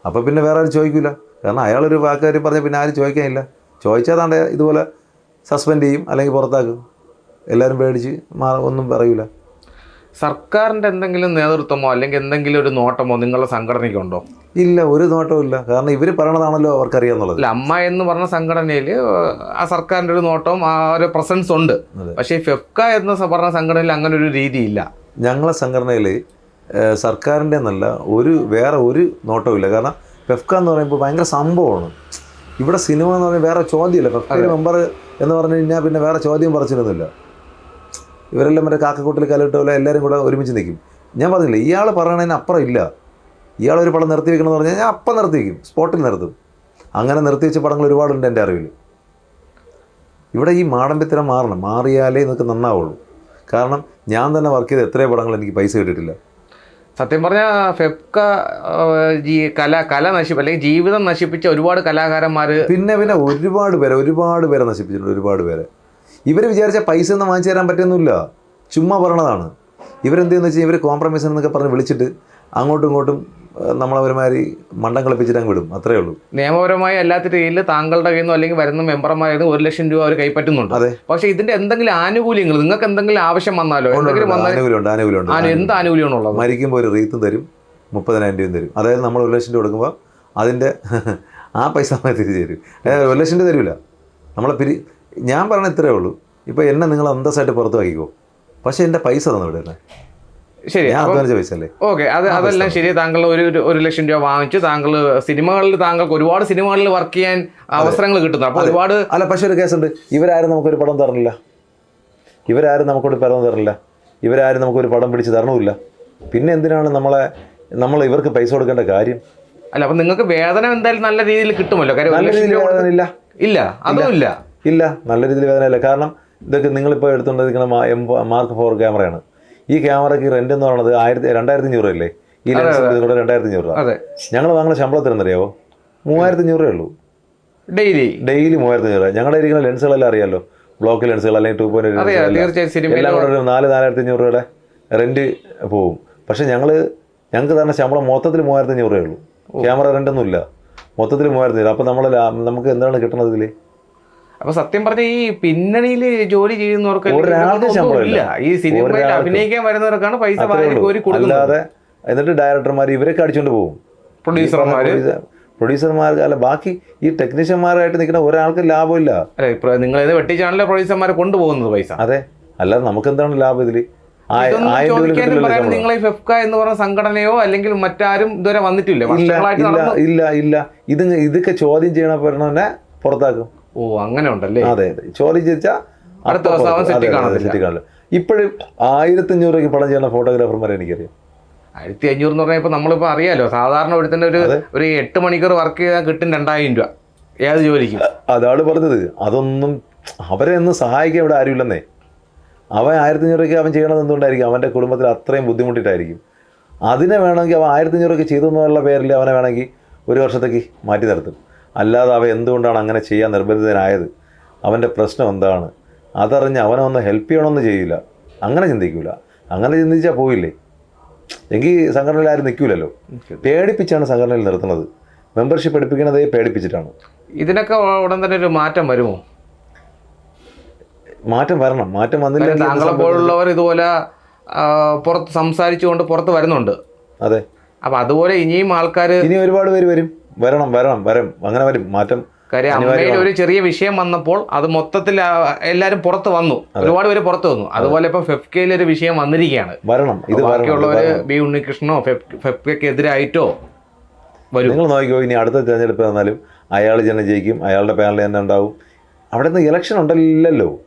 അപ്പോൾ പിന്നെ വേറെ ആരും ചോദിക്കില്ല കാരണം അയാളൊരു വാക്കുകാരി പറഞ്ഞാൽ പിന്നെ ആരും ചോദിക്കാനില്ല. ചോദിച്ചാൽ താണ്ടെ ഇതുപോലെ സസ്പെൻഡ് ചെയ്യും അല്ലെങ്കിൽ പുറത്താക്കും. എല്ലാവരും പേടിച്ച് മാ ഒന്നും പറയൂല. സർക്കാരിന്റെ എന്തെങ്കിലും നേതൃത്വമോ അല്ലെങ്കിൽ എന്തെങ്കിലും ഒരു നോട്ടമോ നിങ്ങളുടെ സംഘടനയ്ക്കുണ്ടോ? ഇല്ല ഒരു നോട്ടവും ഇല്ല. കാരണം ഇവർ പറയണതാണല്ലോ അവർക്കറിയാന്നുള്ളത്. അല്ല അമ്മ എന്ന് പറഞ്ഞ സംഘടനയിൽ ആ സർക്കാരിന്റെ ഒരു നോട്ടവും ആ ഒരു പ്രസൻസ് ഉണ്ട്. പക്ഷേ ഫെഫ്ക എന്ന് പറഞ്ഞ സംഘടനയിൽ അങ്ങനെ ഒരു രീതിയില്ല. ഞങ്ങളെ സംഘടനയിൽ സർക്കാരിന്റെ എന്നല്ല ഒരു വേറെ ഒരു നോട്ടവും ഇല്ല കാരണം പെഫ്ക എന്ന് പറയുമ്പോൾ ഭയങ്കര സംഭവമാണ്. ഇവിടെ സിനിമ എന്ന് പറഞ്ഞാൽ വേറെ ചോദ്യമില്ല. പെഫ്കയുടെ മെമ്പർ എന്ന് പറഞ്ഞു കഴിഞ്ഞാൽ പിന്നെ വേറെ ചോദ്യം പറിച്ചിരുന്നില്ല ഇവരെല്ലാം മറ്റേ കാക്കക്കൂട്ടിൽ കലിട്ട പോലെ എല്ലാവരും കൂടെ ഒരുമിച്ച് നിൽക്കും ഞാൻ പറഞ്ഞില്ല ഇയാൾ പറയണതിന് അപ്പുറം ഇല്ല. ഇയാൾ ഒരു പടം നിർത്തി വെക്കണമെന്ന് പറഞ്ഞാൽ ഞാൻ അപ്പം നിർത്തി വയ്ക്കും സ്പോട്ടിൽ നിർത്തും. അങ്ങനെ നിർത്തി വെച്ച പടങ്ങൾ ഒരുപാടുണ്ട് എന്റെ അറിവിൽ ഇവിടെ ഈ മാടമ്പിത്തരം മാറണം. മാറിയാലേ നിങ്ങൾക്ക് നന്നാവുള്ളൂ. കാരണം ഞാൻ തന്നെ വർക്ക് ചെയ്ത എത്രയോ പടങ്ങൾ എനിക്ക് പൈസ കിട്ടിയിട്ടില്ല. സത്യം പറഞ്ഞാൽ ഫെപ്ക ജീ കല കല നശിപ്പ് അല്ലെങ്കിൽ ജീവിതം നശിപ്പിച്ച ഒരുപാട് കലാകാരന്മാർ പിന്നെ പിന്നെ ഒരുപാട് പേരെ ഒരുപാട് പേരെ നശിപ്പിച്ചിട്ടുണ്ട് ഒരുപാട് പേരെ. ഇവർ വിചാരിച്ച പൈസ ഒന്നും വാങ്ങിച്ചു തരാൻ പറ്റുന്നില്ല. ചുമ്മാ പറഞ്ഞതാണ് ഇവരെന്ത് ചെയ്യുന്ന വെച്ചാൽ ഇവർ കോംപ്രമൈസ് എന്നൊക്കെ പറഞ്ഞ് വിളിച്ചിട്ട് അങ്ങോട്ടും ഇങ്ങോട്ടും നമ്മളെ നമ്മളവരുമാതിരി മണ്ടം കളിപ്പിച്ചിട്ട് അങ്ങ് വിടും. അത്രേ ഉള്ളൂ. നിയമപരമായ അല്ലാത്ത രീതിയിൽ താങ്കളുടെ കയ്യിൽ നിന്നോ അല്ലെങ്കിൽ വരുന്ന മെമ്പർമാരിൽ നിന്ന് ഒരു ലക്ഷം രൂപ അവർ കൈപ്പറ്റുന്നുണ്ട്. അതെ. പക്ഷെ ഇതിന്റെ എന്തെങ്കിലും ആനുകൂല്യങ്ങൾ നിങ്ങൾക്ക് എന്തെങ്കിലും ആവശ്യം വന്നാലോ? എന്തെങ്കിലും ആനുകൂല്യമുണ്ട് ആനുകൂല്യമുണ്ട്. എന്ത് ആനുകൂല്യമാണുള്ളത് മരിക്കുമ്പോൾ ഒരു റീത്തും തരും മുപ്പതിനായിരം രൂപയും തരും. അതായത് നമ്മൾ ഒരു ലക്ഷം രൂപ കൊടുക്കുമ്പോൾ അതിന്റെ ആ പൈസ നമ്മൾ തിരിച്ചു തരും. അതായത് ഒരു ലക്ഷം രൂപ തരില്ല നമ്മളെ പിരി ഞാൻ പറഞ്ഞ ഇത്രേ ഉള്ളൂ. ഇപ്പോൾ എന്നെ നിങ്ങൾ അന്തസ്സായിട്ട് പുറത്ത് വാങ്ങിക്കോ പക്ഷേ എന്റെ പൈസ തന്നെ ഇവിടെ? ശരി ഓക്കെ അത് അതെല്ലാം ശരി താങ്കൾ ഒരു ഒരു- ലക്ഷം രൂപ വാങ്ങിച്ചു. താങ്കൾ സിനിമകളിൽ താങ്കൾക്ക് ഒരുപാട് സിനിമകളിൽ വർക്ക് ചെയ്യാൻ അവസരങ്ങൾ കിട്ടുന്നു അപ്പോൾ ഒരുപാട് അല്ല പക്ഷേ ഒരു കേസുണ്ട്. ഇവരാരും നമുക്കൊരു പടം തരണില്ല. ഇവരാരും നമുക്കൊരു പടം തരണില്ല. ഇവരാരും നമുക്കൊരു പടം പിടിച്ച് തരണമില്ല പിന്നെ എന്തിനാണ് നമ്മളെ നമ്മൾ ഇവർക്ക് പൈസ കൊടുക്കേണ്ട കാര്യം? അല്ല അപ്പൊ നിങ്ങൾക്ക് വേദന എന്തായാലും നല്ല രീതിയിൽ കിട്ടുമല്ലോ. കാര്യം ഇല്ല. ഇല്ല അതും ഇല്ല. ഇല്ല. നല്ല രീതിയിൽ വേദന ഇല്ല. കാരണം ഇതൊക്കെ നിങ്ങളിപ്പോൾ എടുത്തുകൊണ്ടിരിക്കുന്ന മാർക്ക് ഫോർ ക്യാമറയാണ്. ഈ ക്യാമറയ്ക്ക് റെന്റ് എന്ന് പറയുന്നത് ആയിരത്തി രണ്ടായിരത്തി അഞ്ഞൂറ് അല്ലേ? ഈ ലെൻസ് കൂടെ രണ്ടായിരത്തി അഞ്ഞൂറ് അതെ. ഞങ്ങൾ വാങ്ങുന്ന ശമ്പളത്തിന് എന്നറിയാവോ മൂവായിരത്തി അഞ്ഞൂറേ ഉള്ളൂ. ഡെയിലി ഡെയിലി മൂവായിരത്തി അഞ്ഞൂറ് ഞങ്ങളുടെ ഇരിക്കുന്ന ലെൻസുകളെല്ലാം അറിയാലോ? ബ്ലോക്ക് ലെൻസുകൾ അല്ലെങ്കിൽ ടു പോയിന്റ് എല്ലാം കൂടെ ഒരു നാല് നാലായിരത്തി അഞ്ഞൂറ് രൂപയുടെ റെന്റ് പോവും. പക്ഷെ ഞങ്ങൾ ഞങ്ങൾക്ക് തന്നെ ശമ്പളം മൊത്തത്തിൽ മൂവായിരത്തി അഞ്ഞൂറ് ഉള്ളൂ ക്യാമറ റെന്റൊന്നും ഇല്ല മൊത്തത്തിൽ മൂവായിരത്തി അഞ്ഞൂറ് അപ്പോൾ നമ്മൾ നമുക്ക് എന്താണ് കിട്ടുന്നത് ഇതിൽ അപ്പൊ സത്യം പറഞ്ഞ ഈ പിന്നണിയിൽ ജോലി ചെയ്യുന്നവർക്ക് ഇല്ല. ഈ സിനിമയിൽ അഭിനയിക്കാൻ വരുന്നവർക്കാണ് പൈസ കോരി കൊടുക്കുന്നത്. എന്നിട്ട് ഡയറക്ടർമാർ ഇവരൊക്കെ അടിച്ചുകൊണ്ട് പോകും. പ്രൊഡ്യൂസർമാര് പ്രൊഡ്യൂസർമാർക്ക് അല്ല ബാക്കി ഈ ടെക്നീഷ്യന്മാരായിട്ട് നിൽക്കുന്ന ഒരാൾക്ക് ലാഭമില്ല നിങ്ങൾ വെട്ടിച്ചാണല്ലോ പ്രൊഡ്യൂസർമാരെ കൊണ്ടുപോകുന്നത് പൈസ? അതെ. അല്ലാതെ നമുക്ക് എന്താണ് ലാഭം ഇതിൽ. നിങ്ങൾ ഈ ഫെഫ്ക എന്ന് പറഞ്ഞ സംഘടനയോ അല്ലെങ്കിൽ മറ്റാരും ഇതുവരെ വന്നിട്ടില്ല. ഇല്ല ഇല്ല ഇത് ഇതൊക്കെ ചോദ്യം ചെയ്യണ പറഞ്ഞ പുറത്താക്കും. ഓ അങ്ങനെ ഉണ്ടല്ലേ? അതെ അതെ. ചോദ്യം ചോദിച്ചാൽ അടുത്ത ദിവസം ഇപ്പോഴും ആയിരത്തി അഞ്ഞൂറ് രൂപയ്ക്ക് പടം ചെയ്യുന്ന ഫോട്ടോഗ്രാഫർമാരെ എനിക്കറിയാം. ആയിരത്തി അഞ്ഞൂറ് എന്ന് പറഞ്ഞാൽ ഇപ്പൊ നമ്മളിപ്പോൾ അറിയാലോ സാധാരണ തന്നെ ഒരു ഒരു എട്ട് മണിക്കൂർ വർക്ക് ചെയ്താൽ കിട്ടും രണ്ടായിരം രൂപ. ഏത് ജോലിക്കും. അതാണ് പറഞ്ഞത്. അതൊന്നും അവരെ ഒന്നും സഹായിക്കാൻ ഇവിടെ ആരുമില്ലെന്നേ. അവൻ ആയിരത്തി അഞ്ഞൂറ് രൂപയ്ക്ക് അവൻ ചെയ്യണത് എന്തുകൊണ്ടായിരിക്കും? അവന്റെ കുടുംബത്തിൽ അത്രയും ബുദ്ധിമുട്ടിട്ടായിരിക്കും. അതിനെ വേണമെങ്കിൽ അവൻ ആയിരത്തി അഞ്ഞൂറ് രൂപയ്ക്ക് ചെയ്തു എന്നുള്ള പേരിൽ അവനെ വേണമെങ്കിൽ ഒരു വർഷത്തേക്ക് മാറ്റി നിർത്തും അല്ലാതെ അവ എന്തുകൊണ്ടാണ് അങ്ങനെ ചെയ്യാൻ നിർബന്ധിതനായത്? അവന്റെ പ്രശ്നം എന്താണ്? അതറിഞ്ഞ് അവനെ ഒന്ന് ഹെൽപ്പ് ചെയ്യണമെന്ന് ചെയ്യില്ല. അങ്ങനെ ചിന്തിക്കില്ല അങ്ങനെ ചിന്തിച്ചാൽ പോയില്ലേ? എങ്കിൽ സംഘടനയിൽ ആരും നിൽക്കില്ലല്ലോ പേടിപ്പിച്ചാണ് സംഘടനയിൽ നിർത്തുന്നത്. മെമ്പർഷിപ്പ് എടുപ്പിക്കണതേ പേടിപ്പിച്ചിട്ടാണ്. ഇതിനൊക്കെ ഉടൻ തന്നെ ഒരു മാറ്റം വരുമോ? മാറ്റം വരണം. മാറ്റം വന്നില്ല താങ്കളെ പോലുള്ളവർ ഇതുപോലെ പുറത്ത് സംസാരിച്ചുകൊണ്ട് പുറത്ത് വരുന്നുണ്ട്. അതെ. അപ്പൊ അതുപോലെ ഇനിയും ആൾക്കാർ ഇനി ഒരുപാട് പേര് വരും. വരണം വരണം വരും. അങ്ങനെ വരും. മാറ്റം കാര്യം അമ്മയിൽ ഒരു ചെറിയ വിഷയം വന്നപ്പോൾ അത് മൊത്തത്തിൽ എല്ലാവരും എല്ലാരും പുറത്ത് വന്നു. ഒരുപാട് പേര് പുറത്ത് വന്നു. അതുപോലെ ഇപ്പൊ ഫെഫ്കയിൽ ഒരു വിഷയം വന്നിരിക്കുകയാണ്. വരണം. ഇത് ബാക്കിയുള്ളവര്. ബി ഉണ്ണികൃഷ്ണനോ ഫെഫ്കയ്ക്ക് എതിരായിട്ടോ വരും. നിങ്ങൾ നോക്കിക്കോ ഇനി അടുത്ത തെരഞ്ഞെടുപ്പ് വന്നാലും അയാൾ തന്നെ ജയിക്കും അയാളുടെ പാനൽ തന്നെ ഉണ്ടാവും. അവിടെ നിന്ന് ഇലക്ഷൻ ഉണ്ടല്ലോ.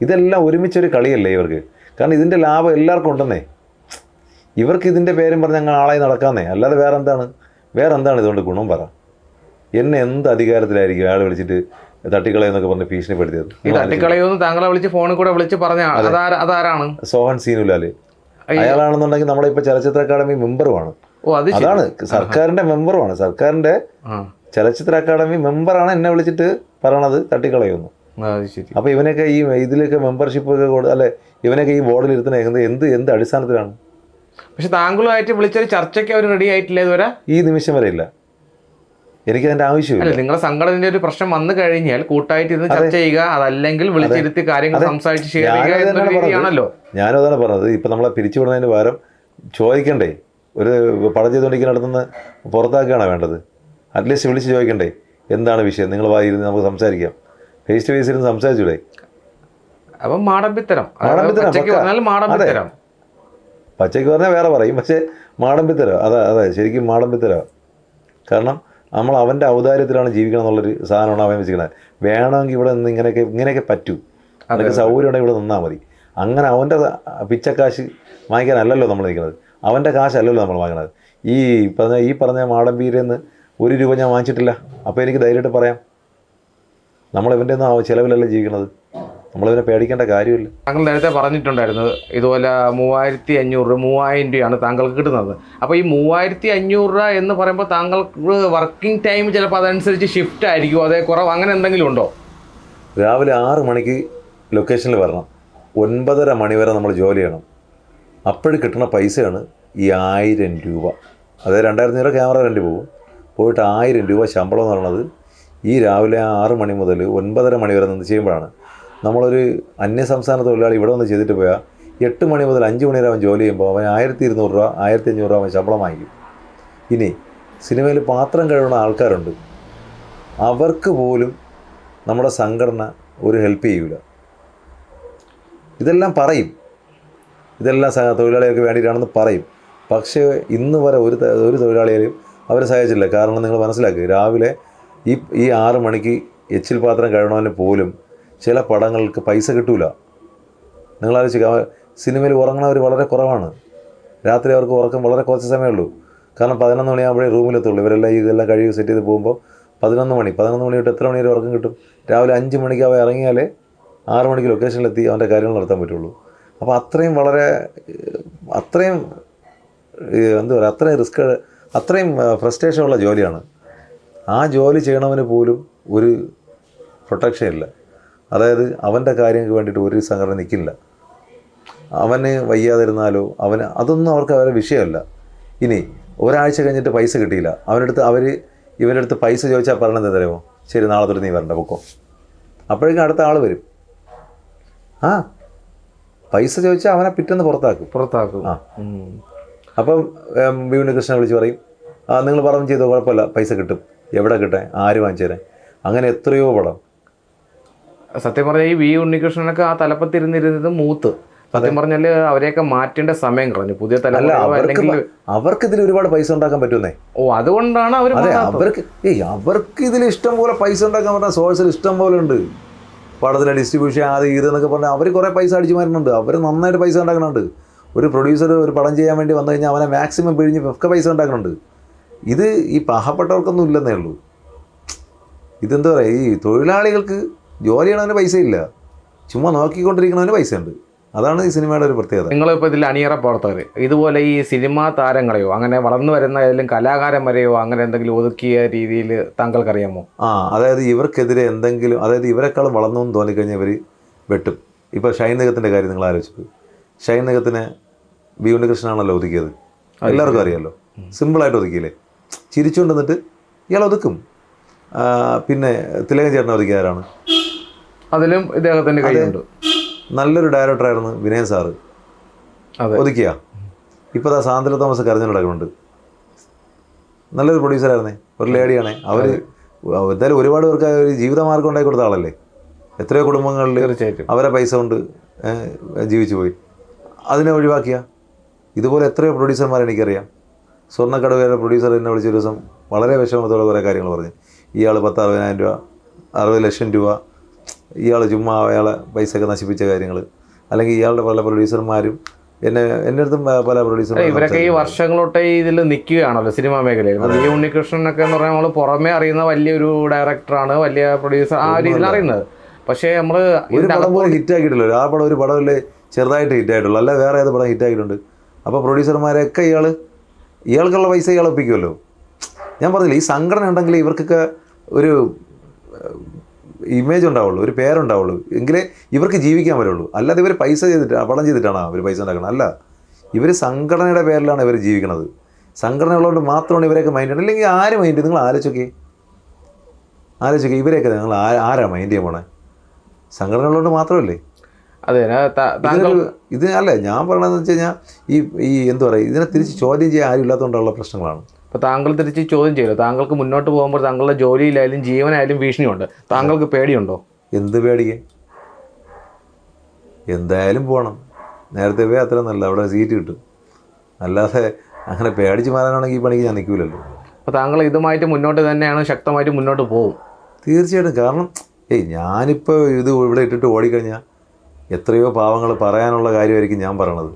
ഇതെല്ലാം ഒരുമിച്ചൊരു കളിയല്ലേ ഇവർക്ക്? കാരണം ഇതിന്റെ ലാഭം എല്ലാവർക്കും ഉണ്ടെന്നേ. ഇവർക്ക് ഇതിന്റെ പേരും പറഞ്ഞ് ഞങ്ങൾ ആളായി നടക്കാന്നേ. അല്ലാതെ വേറെ എന്താണ് വേറെ എന്താണ് ഇതുകൊണ്ട് ഗുണം പറ. എന്നെ എന്ത് അധികാരത്തിലായിരിക്കും അയാൾ വിളിച്ചിട്ട് തട്ടിക്കളയെന്നൊക്കെ പറഞ്ഞ് ഭീഷണിപ്പെടുത്തിയത്? ഈ തട്ടിക്കളയൊന്ന് താങ്കളെ വിളിച്ച് ഫോണിൽ കൂടെ വിളിച്ച് പറഞ്ഞ അതാര അതാരാണ്? സോഹൻ സീനുലാൽ. അയാളാണെന്നുണ്ടെങ്കിൽ നമ്മളെ ഇപ്പൊ ചലച്ചിത്ര അക്കാദമി മെമ്പറുമാണ്. അതാണ്. സർക്കാരിന്റെ മെമ്പറുമാണ്. സർക്കാരിന്റെ ചലച്ചിത്ര അക്കാദമി മെമ്പറാണ് എന്നെ വിളിച്ചിട്ട് പറയണത് തട്ടിക്കളയുന്നു. അപ്പൊ ഇവനൊക്കെ ഈ ഇതിലൊക്കെ മെമ്പർഷിപ്പ് ഒക്കെ അല്ലെ ഇവനൊക്കെ ഈ ബോർഡിൽ ഇരുത്തുന്ന എന്ത് എന്ത് എന്ത് അടിസ്ഥാനത്തിലാണ്? പക്ഷെ താങ്കളുമായിട്ട് വിളിച്ചൊരു ചർച്ചയ്ക്ക് അവർ റെഡി ആയിട്ടില്ല ഇതുവരെ? ഈ നിമിഷം വരെ ഇല്ല. എനിക്ക് അതിന്റെ ആവശ്യമില്ല. നിങ്ങളുടെ സംഘടനയുടെ ഒരു പ്രശ്നം വന്നു കഴിഞ്ഞാൽ കൂട്ടായിട്ട് ഇരുന്ന് ചർച്ച ചെയ്യുക അതല്ലെങ്കിൽ വിളിച്ചിരുത്തി കാര്യങ്ങൾ. സംസാരിച്ച് ഷെയർ ഞാനും ചെയ്യുക രീതിയാണല്ലോ. ഞാനും അതാണ് പറഞ്ഞത്. ഇപ്പൊ നമ്മളെ പിരിച്ചുവിടുന്നതിന് പകരം ചോദിക്കണ്ടേ? ഒരു പടം ചെയ്തുകൊണ്ടിരിക്കുന്ന അടുത്തുനിന്ന് പുറത്താക്കുകയാണോ വേണ്ടത്? അറ്റ്ലീസ്റ്റ് വിളിച്ച് ചോദിക്കണ്ടേ? എന്താണ് വിഷയം? നിങ്ങൾ വായിരുന്ന് നമുക്ക് സംസാരിക്കാം. ഫേസ് ടു ഫേസ് ഇരുന്ന് സംസാരിച്ചൂടെ? അപ്പം മാടമ്പിത്തരം. മാടമ്പിത്തരം, പച്ചയ്ക്ക് പറഞ്ഞാൽ വേറെ പറയും. പക്ഷേ മാടമ്പിത്തരം അതെ അതെ ശരിക്കും മാടമ്പിത്തരം. കാരണം നമ്മൾ അവന്റെ ഔദാര്യത്തിലാണ് ജീവിക്കണം എന്നുള്ളൊരു സാധനമാണ് അവൻ വെച്ചിരിക്കുന്നത് വേണമെങ്കിൽ ഇവിടെ നിന്ന് ഇങ്ങനെയൊക്കെ ഇങ്ങനെയൊക്കെ പറ്റൂ. അതൊക്കെ സൗകര്യം ഉണ്ടെങ്കിൽ ഇവിടെ നിന്നാൽ മതി. അങ്ങനെ അവന്റെ പിച്ചക്കാശ് വാങ്ങിക്കാനല്ലല്ലോ നമ്മൾ നിൽക്കുന്നത്. അവന്റെ കാശല്ലല്ലോ നമ്മൾ വാങ്ങുന്നത്. ഈ പറഞ്ഞ ഈ പറഞ്ഞ മാടമ്പീരെന്ന് ഒരു രൂപ ഞാൻ വാങ്ങിച്ചിട്ടില്ല. അപ്പോൾ എനിക്ക് ധൈര്യമായിട്ട് പറയാം. നമ്മൾ ഇവന്റെ ഒന്നും ചിലവിലല്ല ജീവിക്കുന്നത് നമ്മളിവനെ പേടിക്കേണ്ട കാര്യമില്ല. താങ്കൾ നേരത്തെ പറഞ്ഞിട്ടുണ്ടായിരുന്നു ഇതുപോലെ മൂവായിരത്തി അഞ്ഞൂറ് രൂപ മൂവായിരം രൂപയാണ് താങ്കൾക്ക് കിട്ടുന്നത്. അപ്പോൾ ഈ മൂവായിരത്തി അഞ്ഞൂറ് രൂപ എന്ന് പറയുമ്പോൾ താങ്കൾക്ക് വർക്കിംഗ് ടൈം ചിലപ്പോൾ അതനുസരിച്ച് ഷിഫ്റ്റ് ആയിരിക്കും അതേ കുറവ് അങ്ങനെ എന്തെങ്കിലും ഉണ്ടോ? രാവിലെ ആറ് മണിക്ക് ലൊക്കേഷനിൽ വരണം. ഒൻപതര മണി വരെ നമ്മൾ ജോലി ചെയ്യണം. അപ്പോഴും കിട്ടുന്ന പൈസയാണ് ഈ ആയിരം രൂപ. അതായത് രണ്ടായിരത്തി അഞ്ഞൂറ് ക്യാമറ രണ്ട് പോകും. പോയിട്ട് ആയിരം രൂപ ശമ്പളം എന്ന് പറയുന്നത് ഈ രാവിലെ ആറ് മണി മുതൽ ഒൻപതര മണി വരെ നിന്ന് ചെയ്യുമ്പോഴാണ്. നമ്മളൊരു അന്യസംസ്ഥാന തൊഴിലാളി ഇവിടെ വന്ന് ചെയ്തിട്ട് പോയാൽ എട്ട് മണി മുതൽ അഞ്ച് മണി വരെ അവൻ ജോലി ചെയ്യുമ്പോൾ അവൻ ആയിരത്തി ഇരുന്നൂറ് രൂപ ആയിരത്തി അഞ്ഞൂറ് രൂപ അവൻ ശമ്പളം വാങ്ങിക്കും. ഇനി സിനിമയിൽ പാത്രം കഴുകുന്ന ആൾക്കാരുണ്ട്. അവർക്ക് പോലും നമ്മുടെ സംഘടന ഒരു ഹെൽപ്പ് ചെയ്യൂല. ഇതെല്ലാം പറയും. ഇതെല്ലാം തൊഴിലാളികൾക്ക് വേണ്ടിയിട്ടാണെന്ന് പറയും. പക്ഷേ ഇന്ന് വരെ ഒരു ഒരു തൊഴിലാളിയെയും അവരെ സഹായിച്ചില്ല കാരണം നിങ്ങൾ മനസ്സിലാക്കുക രാവിലെ ഈ ഈ ആറ് മണിക്ക് എച്ചിൽ പാത്രം കഴുകണവന് പോലും ചില പടങ്ങൾക്ക് പൈസ കിട്ടൂല. നിങ്ങളാലോചിക്കുക സിനിമയിൽ ഉറങ്ങണവർ വളരെ കുറവാണ്. രാത്രി അവർക്ക് ഉറക്കം വളരെ കുറച്ച് സമയമേ ഉള്ളൂ. കാരണം പതിനൊന്ന് മണിയാകുമ്പോഴേ റൂമിലെത്തുള്ളൂ. ഇവരെല്ലാം ഇതെല്ലാം കഴുകി സെറ്റ് ചെയ്ത് പോകുമ്പോൾ പതിനൊന്ന് മണി പതിനൊന്ന് മണി തൊട്ട് എത്ര മണി വരെ ഉറക്കം കിട്ടും? രാവിലെ അഞ്ച് മണിക്ക് അവ ഇറങ്ങിയാലേ ആറ് മണിക്ക് ലൊക്കേഷനിലെത്തി അവന്റെ കാര്യങ്ങൾ നടത്താൻ പറ്റുള്ളൂ. അപ്പോൾ അത്രയും വളരെ അത്രയും എന്താ പറയുക അത്രയും റിസ്ക് അത്രയും ഫ്രസ്ട്രേഷൻ ഉള്ള ജോലിയാണ്. ആ ജോലി ചെയ്യണവന് പോലും ഒരു പ്രൊട്ടക്ഷൻ ഇല്ല. അതായത് അവന്റെ കാര്യങ്ങൾക്ക് വേണ്ടിയിട്ട് ഒരു സംഘടന നിൽക്കില്ല. അവന് വയ്യാതിരുന്നാലോ അവന് അതൊന്നും അവർക്ക് അവരുടെ വിഷയമല്ല. ഇനി ഒരാഴ്ച കഴിഞ്ഞിട്ട് പൈസ കിട്ടിയില്ല. അവനടുത്ത് അവർ ഇവന്റെ അടുത്ത് പൈസ ചോദിച്ചാൽ പറയണത് എന്തറിയുമോ? ശരി നാളെ തൊട്ട് നീ വരണ്ട പൊക്കോ. അപ്പോഴേക്കും അടുത്ത ആൾ വരും. ആ പൈസ ചോദിച്ചാൽ അവനെ പിറ്റേന്ന് പുറത്താക്കും. പുറത്താക്കും. ആ. അപ്പം ഉം, വി വിളിച്ച് പറയും ആ നിങ്ങൾ പറഞ്ഞു ചെയ്തോ കുഴപ്പമില്ല പൈസ കിട്ടും. എവിടെ കിട്ടേ ആര് വാങ്ങിച്ചു തരാൻ? അങ്ങനെ എത്രയോ പടം. സത്യം പറഞ്ഞാൽ ഈ വി ഉണ്ണികൃഷ്ണനൊക്കെ ആ തലപ്പത്തിരുന്നിരുന്നത് മൂത്ത്. സത്യം പറഞ്ഞാൽ അവരെയൊക്കെ മാറ്റേണ്ട സമയം കളഞ്ഞു. പുതിയ തലമുറ അവർക്ക് ഇതിൽ ഒരുപാട് പൈസ ഉണ്ടാക്കാൻ പറ്റുന്നേ? ഓ അതുകൊണ്ടാണ് അവർ അവർക്ക് ഏയ് അവർക്ക് ഇതിൽ ഇഷ്ടം പോലെ പൈസ ഉണ്ടാക്കാൻ പറഞ്ഞ സോഴ്സിൽ ഇഷ്ടം പോലെ ഉണ്ട്. പടത്തിലെ ഡിസ്ട്രിബ്യൂഷൻ അത് ഇത് എന്നൊക്കെ പറഞ്ഞാൽ അവർ കുറേ പൈസ അടിച്ചു മാറുന്നുണ്ട് അവർ നന്നായിട്ട് പൈസ ഉണ്ടാക്കുന്നുണ്ട്. ഒരു പ്രൊഡ്യൂസർ ഒരു പടം ചെയ്യാൻ വേണ്ടി വന്നു കഴിഞ്ഞാൽ അവനെ മാക്സിമം പിഴിഞ്ഞ് ഒക്കെ പൈസ ഉണ്ടാക്കുന്നുണ്ട്. ഇത് ഈ പാവപ്പെട്ടവർക്കൊന്നും ഇല്ലെന്നേ ഉള്ളൂ. ഇതെന്താ പറയുക ഈ തൊഴിലാളികൾക്ക് ജോലി ചെയ്യണവന് പൈസ ഇല്ല ചുമ്മാ നോക്കിക്കൊണ്ടിരിക്കണവന് പൈസ ഉണ്ട് അതാണ് ഈ സിനിമയുടെ ഒരു പ്രത്യേകത. നിങ്ങളിപ്പോൾ ഇതിൽ അണിയറ പ്രവർത്തകർ ഇതുപോലെ ഈ സിനിമാ താരങ്ങളെയോ അങ്ങനെ വളർന്നു വരുന്ന ഏതെങ്കിലും കലാകാരന്മാരെയോ അങ്ങനെ എന്തെങ്കിലും ഒതുക്കിയ രീതിയിൽ താങ്കൾക്കറിയാമോ? ആ അതായത് ഇവർക്കെതിരെ എന്തെങ്കിലും അതായത് ഇവരെക്കാൾ വളർന്നു എന്ന് തോന്നിക്കഴിഞ്ഞാൽ ഇവർ വെട്ടും. ഇപ്പോൾ ഷൈൻ നികത്തിന്റെ കാര്യം നിങ്ങൾ ആലോചിച്ചു ഷൈൻ നികത്തിനെ ബി ഉണ്ണികൃഷ്ണനാണല്ലോ ഒതുക്കിയത്. എല്ലാവർക്കും അറിയാമല്ലോ സിമ്പിളായിട്ട് ഒതുക്കിയില്ലേ? ചിരിച്ചുകൊണ്ട് നിന്നിട്ട് ഇയാൾ ഒതുക്കും. പിന്നെ തിലകൻ ചേട്ടനെ ഒതുക്കിയവരാണ് അതിലും ഇദ്ദേഹത്തിന്റെ കൈയുണ്ട് നല്ലൊരു ഡയറക്ടറായിരുന്നു വിനയ സാറ്. ഒതുക്കിയ? ഇപ്പോൾ സാന്ദ്ര തോമസ് കരഞ്ഞു നടക്കുന്നുണ്ട് നല്ലൊരു പ്രൊഡ്യൂസറായിരുന്നേ ഒരു ലേഡിയാണേ. അവർ എന്തായാലും ഒരുപാട് പേർക്ക് ഒരു ജീവിതമാർഗം ഉണ്ടാക്കി കൊടുത്ത ആളല്ലേ? എത്രയോ കുടുംബങ്ങളിൽ തീർച്ചയായിട്ടും. അവരെ പൈസ കൊണ്ട് ജീവിച്ചു പോയി. അതിനെ ഒഴിവാക്കിയ? ഇതുപോലെ എത്രയോ പ്രൊഡ്യൂസർമാർ എനിക്കറിയാം. സ്വർണക്കടവേറെ പ്രൊഡ്യൂസർ എന്നെ വിളിച്ച ദിവസം വളരെ വിഷമത്തോടെ കുറേ കാര്യങ്ങൾ പറഞ്ഞു. ഇയാൾ പത്ത് അറുപതിനായിരം രൂപ അറുപത് ലക്ഷം രൂപ ഇയാൾ ചുമ്മാ അയാളെ പൈസയൊക്കെ നശിപ്പിച്ച കാര്യങ്ങൾ അല്ലെങ്കിൽ ഇയാളുടെ പല പ്രൊഡ്യൂസർമാരും എന്നെ എന്റെ അടുത്തും പല പ്രൊഡ്യൂസർ ഇവരൊക്കെ ഈ വർഷങ്ങളോട്ടെ ഇതിൽ നിൽക്കുകയാണല്ലോ സിനിമാ മേഖലയിൽ ഈ ഉണ്ണികൃഷ്ണൻ ഉണ്ണികൃഷ്ണനൊക്കെ എന്ന് പറഞ്ഞാൽ നമ്മൾ പുറമേ അറിയുന്ന വലിയൊരു ഡയറക്ടറാണ് വലിയ പ്രൊഡ്യൂസർ ആ രീതിയിൽ അറിയുന്നത്. പക്ഷേ നമ്മൾ ഒരു പടം പോലും ഹിറ്റ് ആക്കിയിട്ടില്ല ആ പടം ഒരു പടമല്ലേ ചെറുതായിട്ട് ഹിറ്റ് ആയിട്ടുള്ളൂ അല്ല വേറെ ഏത് പടം ഹിറ്റ് ആയിട്ടുണ്ട് അപ്പോൾ പ്രൊഡ്യൂസർമാരെയൊക്കെ ഇയാൾ ഇയാൾക്കുള്ള പൈസ ഇയാൾ ഒപ്പിക്കുമല്ലോ. ഞാൻ പറഞ്ഞില്ല ഈ സംഘടന ഉണ്ടെങ്കിൽ ഇവർക്കൊക്കെ ഒരു ഇമേജ് ഉണ്ടാവുള്ളൂ ഒരു പേരുണ്ടാവുള്ളൂ എങ്കിലേ ഇവർക്ക് ജീവിക്കാൻ പറ്റുള്ളൂ. അല്ലാതെ ഇവർ പൈസ ചെയ്തിട്ട് പണം ചെയ്തിട്ടാണ് അവർ പൈസ ഉണ്ടാക്കണം അല്ല. ഇവർ സംഘടനയുടെ പേരിലാണ് ഇവർ ജീവിക്കുന്നത്. സംഘടന ഉള്ളതുകൊണ്ട് മാത്രമാണ് ഇവരെയൊക്കെ മൈൻഡ് ചെയ്യണം അല്ലെങ്കിൽ ആര് മൈൻഡ് നിങ്ങൾ ആലോചിക്കേ ആലോചിക്കുക ഇവരെയൊക്കെ നിങ്ങൾ ആരാ മൈൻഡ് ചെയ്യാൻ പോണേ? സംഘടന ഉള്ളതുകൊണ്ട് മാത്രമല്ലേ? അതെ ഇത് അല്ല ഞാൻ പറയണതെന്ന് വെച്ച് കഴിഞ്ഞാൽ ഈ ഈ എന്താ പറയുക ഇതിനെ തിരിച്ച് ചോദ്യം ചെയ്യാൻ ആരും ഇല്ലാത്തതുകൊണ്ടുള്ള പ്രശ്നങ്ങളാണ്. ഇപ്പൊ താങ്കൾ തിരിച്ച് ചോദ്യം ചെയ്തു താങ്കൾക്ക് മുന്നോട്ട് പോകുമ്പോൾ താങ്കളുടെ ജോലിയിലായാലും ജീവനായാലും ഭീഷണിയുണ്ട്. താങ്കൾക്ക് പേടിയുണ്ടോ? എന്ത് പേടി എന്തായാലും പോകണം നേരത്തെ പോയി അത്ര നല്ല അവിടെ സീറ്റ് കിട്ടും. അല്ലാതെ അങ്ങനെ പേടിച്ച് മാറാനാണെങ്കിൽ ഈ പണിക്ക് ഞാൻ നിൽക്കില്ലല്ലോ അപ്പോൾ താങ്കൾ ഇതുമായിട്ട് മുന്നോട്ട് തന്നെയാണ് ശക്തമായിട്ട് മുന്നോട്ട് പോകും. തീർച്ചയായിട്ടും. കാരണം ഏയ് ഞാനിപ്പോൾ ഇത് ഇവിടെ ഇട്ടിട്ട് ഓടിക്കഴിഞ്ഞാൽ എത്രയോ പാവങ്ങൾ പറയാനുള്ള കാര്യമായിരിക്കും ഞാൻ പറയണത്.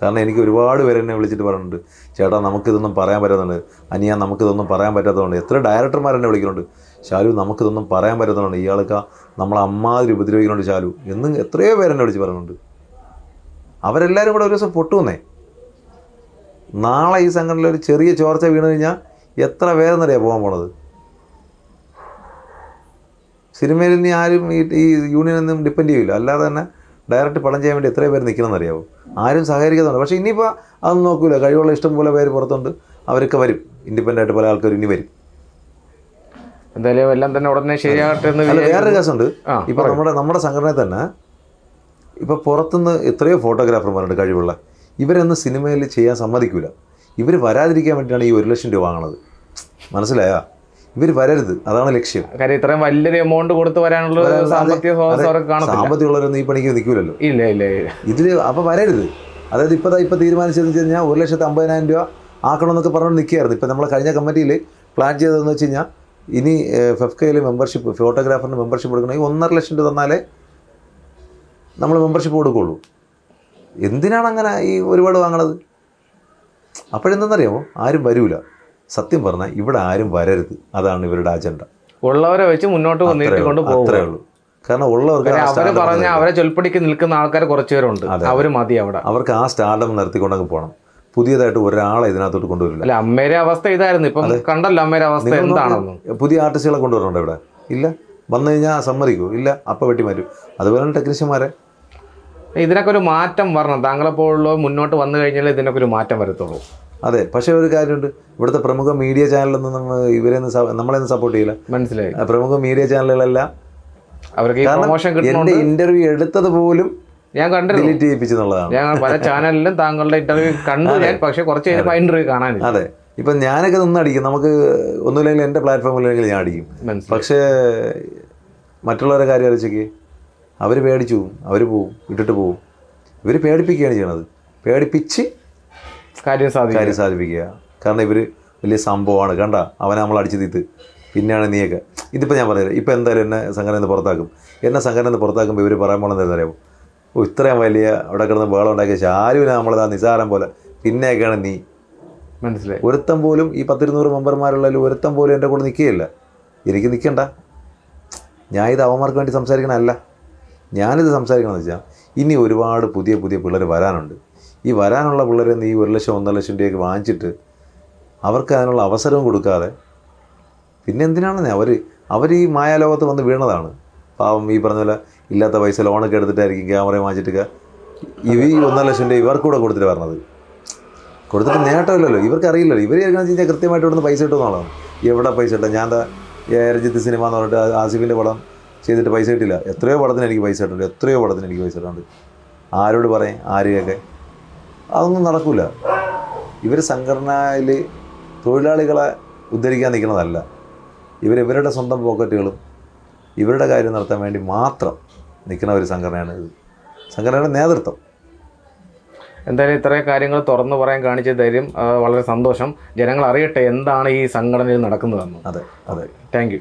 കാരണം എനിക്ക് ഒരുപാട് പേരെന്നെ എന്നെ വിളിച്ചിട്ട് പറയുന്നുണ്ട് ചേട്ടാ നമുക്കിതൊന്നും പറയാൻ പറ്റാത്തതുകൊണ്ട് അനിയ നമുക്കിതൊന്നും പറയാൻ പറ്റാത്തതുകൊണ്ട് എത്ര ഡയറക്ടർമാർ എന്നെ വിളിക്കുന്നുണ്ട്. ശാലു നമുക്കിതൊന്നും പറയാൻ പറ്റാത്തതുകൊണ്ട് ഇയാൾക്ക് നമ്മളെ അമ്മാതിരി ഉപദ്രവിക്കുന്നുണ്ട് ശാലു എന്ന് എത്രയോ പേരെന്നെ വിളിച്ച് പറയുന്നുണ്ട്. അവരെല്ലാവരും കൂടെ ഒരു ദിവസം പൊട്ടുവന്നേ നാളെ ഈ സംഘടനയിൽ ഒരു ചെറിയ ചോർച്ച വീണ് കഴിഞ്ഞാൽ എത്ര പേരെന്നറിയാ പോകാൻ പോണത്? സിനിമയിൽ ഇനി ആരും ഈ യൂണിയനൊന്നും ഡിപ്പെൻഡ് ചെയ്യില്ല അല്ലാതെ തന്നെ ഡയറക്റ്റ് പടം ചെയ്യാൻ വേണ്ടി എത്രയും പേര് നിൽക്കണമെന്ന് അറിയാവോ ആരും സഹകരിക്കുന്നുണ്ട് പക്ഷേ ഇനിയിപ്പോൾ അതൊന്നും നോക്കൂല. കഴിവുള്ള ഇഷ്ടം പോലെ പേര് പുറത്തുണ്ട്. അവരൊക്കെ വരും. ഇൻഡിപെൻഡന്റ് ആയിട്ട് പല ആൾക്കാരും ഇനി വരും. എന്തായാലും എല്ലാം തന്നെ ഉടനെ ശരിയാകട്ടെ എന്ന്. വേറൊരു കേസുണ്ട് ഇപ്പോൾ നമ്മുടെ നമ്മുടെ സംഘടനയിൽ തന്നെ ഇപ്പോൾ പുറത്തുനിന്ന് എത്രയോ ഫോട്ടോഗ്രാഫർമാരുണ്ട് കഴിവുള്ള. ഇവരൊന്ന് സിനിമയിൽ ചെയ്യാൻ സമ്മതിക്കില്ല ഇവർ വരാതിരിക്കാൻ വേണ്ടിയിട്ടാണ് ഈ ഒരു ലക്ഷം രൂപ വാങ്ങണത്. മനസ്സിലായാ? ഇവർ വരരുത്. അതാണ് ലക്ഷ്യം. കാര്യം ഇത്രയും വലിയൊരു എമൗണ്ട് കൊടുത്ത് വരാനുള്ള സാമ്പത്തിക സാമ്പത്തികമുള്ളവരൊന്നും ഈ പണിക്ക് നിൽക്കൂലല്ലോ. ഇല്ല ഇല്ല ഇല്ല. ഇതിൽ അപ്പോൾ വരരുത്. അതായത് ഇപ്പോൾ ഇപ്പോൾ തീരുമാനിച്ചതെന്ന് വെച്ച് കഴിഞ്ഞാൽ ഒരു ലക്ഷത്തി അമ്പതിനായിരം രൂപ ആക്കണമെന്നൊക്കെ പറഞ്ഞുകൊണ്ട് നിൽക്കുകയായിരുന്നു. ഇപ്പോൾ നമ്മൾ കഴിഞ്ഞ കമ്മിറ്റിയിൽ പ്ലാൻ ചെയ്തതെന്ന് വെച്ച് കഴിഞ്ഞാൽ ഇനി ഫെഫ്കയിൽ മെമ്പർഷിപ്പ് ഫോട്ടോഗ്രാഫറിന് മെമ്പർഷിപ്പ് കൊടുക്കണമെങ്കിൽ ഒന്നര ലക്ഷം രൂപ തന്നാലേ നമ്മൾ മെമ്പർഷിപ്പ് കൊടുക്കുള്ളൂ. എന്തിനാണ് അങ്ങനെ ഈ ഒരുപാട് വാങ്ങണത്? അപ്പോഴെന്തെന്നറിയാമോ ആരും വരൂല. സത്യം പറഞ്ഞാൽ ഇവിടെ ആരും വരരുത്. അതാണ് ഇവരുടെ അജണ്ട. ഉള്ളവരെ വെച്ച് മുന്നോട്ട് വന്നിട്ട് അത്രേ ഉള്ളൂ. കാരണം ഉള്ളവർക്ക് അവരെ പറഞ്ഞ അവരെ ചൊൽപ്പടിക്ക് നിൽക്കുന്ന ആൾക്കാർ കുറച്ച് പേരുണ്ട്. അവർ മതി അവിടെ. അവർക്ക് ആ സ്റ്റാർഡം നിർത്തിക്കൊണ്ടങ്ങ് പോകണം പുതിയതായിട്ട് ഒരാളെ ഇതിനകത്തോട്ട് കൊണ്ടുവരില്ല. അല്ല അമ്മേരെ അവസ്ഥ ഇതായിരുന്നു. ഇപ്പം കണ്ടല്ലോ അമ്മേരെ അവസ്ഥ എന്താണെന്ന്. പുതിയ ആർട്ടിസ്റ്റുകളെ കൊണ്ടുവരണുണ്ടോ ഇവിടെ? ഇല്ല. വന്നു കഴിഞ്ഞാൽ സമ്മതിക്കൂ. ഇല്ല അപ്പം വെട്ടി മാറ്റും. അതുപോലെ തന്നെ ടെക്നീഷ്യന്മാരെ. ഇതിനൊക്കെ ഒരു മാറ്റം വരണം. താങ്കളെ പോലുള്ള മുന്നോട്ട് വന്നു കഴിഞ്ഞാൽ ഇതിനൊക്കെ ഒരു മാറ്റം വരത്തുള്ളൂ. അതെ പക്ഷേ ഒരു കാര്യമുണ്ട്. ഇവിടുത്തെ പ്രമുഖ മീഡിയ ചാനലൊന്നും നമ്മൾ ഇവരെ നമ്മളെ സപ്പോർട്ട് ചെയ്യില്ല. മനസ്സിലായി. പ്രമുഖ മീഡിയ ചാനലുകളെല്ലാം അവർക്ക് പ്രൊമോഷൻ എന്റെ ഇന്റർവ്യൂ എടുത്തത് പോലും ഞാൻ കണ്ടിരുന്നു. ഡിലീറ്റ് ചെയ്യിപ്പിച്ചെന്നുള്ളതാണ്. ഞാൻ പല ചാനലിലും താങ്കളുടെ ഇന്റർവ്യൂ കണ്ടു ഞാൻ പക്ഷെ കുറച്ച് കാണാൻ ഇന്റർവ്യൂ അതെ. ഇപ്പം ഞാനൊക്കെ നിന്ന് അടിക്കും. നമുക്ക് ഒന്നുമില്ലെങ്കിൽ എന്റെ പ്ലാറ്റ്ഫോമിൽ ഞാൻ അടിക്കും. പക്ഷേ മറ്റുള്ളവരെ കാര്യം ആലോചിക്ക് അവർ പേടിച്ചു പോവും. അവർ പോവും. ഇട്ടിട്ട് പോവും. ഇവർ പേടിപ്പിക്കുകയാണ് ചെയ്യണത്. പേടിപ്പിച്ച് കാര്യം കാര്യം സാധിപ്പിക്കുക. കാരണം ഇവർ വലിയ സംഭവമാണ്. കണ്ട അവനെ നമ്മൾ അടിച്ചു തീത്ത്. പിന്നെയാണ് നീയൊക്കെ. ഇതിപ്പോൾ ഞാൻ പറയുന്നത് ഇപ്പോൾ എന്തായാലും എന്നെ സംഘടന പുറത്താക്കും. എന്നെ സംഘടന പുറത്താക്കുമ്പോൾ ഇവർ പറയാൻ പോകണമെന്ന് അറിയാമോ ഓ ഇത്രയും വലിയ അവിടെ കിടന്ന് ബഹളം ഉണ്ടാക്കിയ ശാരുവിനെ നമ്മളത് ആ നിസാരം പോലെ. പിന്നെയൊക്കെയാണ് നീ. മനസ്സിലായി. ഒരുത്തം പോലും ഈ പത്തിരുന്നൂറ് മെമ്പർമാരുള്ളതിൽ ഒരുത്തം പോലും എന്റെ കൂടെ നിൽക്കുകയില്ല. എനിക്ക് നിൽക്കണ്ട. ഞാൻ ഇത് അവന്മാർക്ക് വേണ്ടി സംസാരിക്കണമല്ല ഞാനിത് സംസാരിക്കണമെന്ന് വെച്ചാൽ ഇനി ഒരുപാട് പുതിയ പുതിയ പിള്ളേർ വരാനുണ്ട്. ഈ വരാനുള്ള പിള്ളേരെ നീ ഒരു ലക്ഷം ഒന്നര ലക്ഷം രൂപയൊക്കെ വാങ്ങിച്ചിട്ട് അവർക്ക് അതിനുള്ള അവസരവും കൊടുക്കാതെ പിന്നെ എന്തിനാണെന്നേ അവർ അവർ ഈ മായാലോകത്ത് വന്ന് വീണതാണ്. പാവം ഈ പറഞ്ഞ പോലെ ഇല്ലാത്ത പൈസ ലോണൊക്കെ എടുത്തിട്ടായിരിക്കും ക്യാമറ വാങ്ങിച്ചിട്ടൊക്കെ ഇവ ഈ ഒന്നര ലക്ഷം രൂപ ഇവർക്കൂടെ കൊടുത്തിട്ട് വരണത്. കൊടുത്തിട്ട് നേട്ടമില്ലല്ലോ. ഇവർക്ക് അറിയില്ലല്ലോ. ഇവർ എങ്ങനെ വെച്ച് കഴിഞ്ഞാൽ കൃത്യമായിട്ട് ഇവിടുന്ന് പൈസ കിട്ടുമെന്നുള്ളതാണ് എവിടെ പൈസ കിട്ടും ഞാൻ എന്താ രജിത്ത് സിനിമ എന്ന് പറഞ്ഞിട്ട് ആസിഫിന്റെ പടം ചെയ്തിട്ട് പൈസ കിട്ടില്ല എത്രയോ പടത്തിന് എനിക്ക് പൈസ കിട്ടുന്നുണ്ട് എത്രയോ പടത്തിന് എനിക്ക് പൈസ കിട്ടുന്നുണ്ട് ആരോട് പറയും? ആരെയൊക്കെ? അതൊന്നും നടക്കില്ല ഇവർ സംഘടനയിൽ തൊഴിലാളികളെ ഉദ്ധരിക്കാൻ നിൽക്കുന്നതല്ല. ഇവർ ഇവരുടെ സ്വന്തം പോക്കറ്റുകളും ഇവരുടെ കാര്യം നടത്താൻ വേണ്ടി മാത്രം നിൽക്കുന്ന ഒരു സംഘടനയാണ് ഇത്. സംഘടനയുടെ നേതൃത്വം. എന്തായാലും ഇത്രയും കാര്യങ്ങൾ തുറന്നു പറയാൻ കാണിച്ച ധൈര്യം വളരെ സന്തോഷം. ജനങ്ങൾ അറിയട്ടെ എന്താണ് ഈ സംഘടനയിൽ നടക്കുന്നതെന്ന്. അതെ അതെ. Thank you.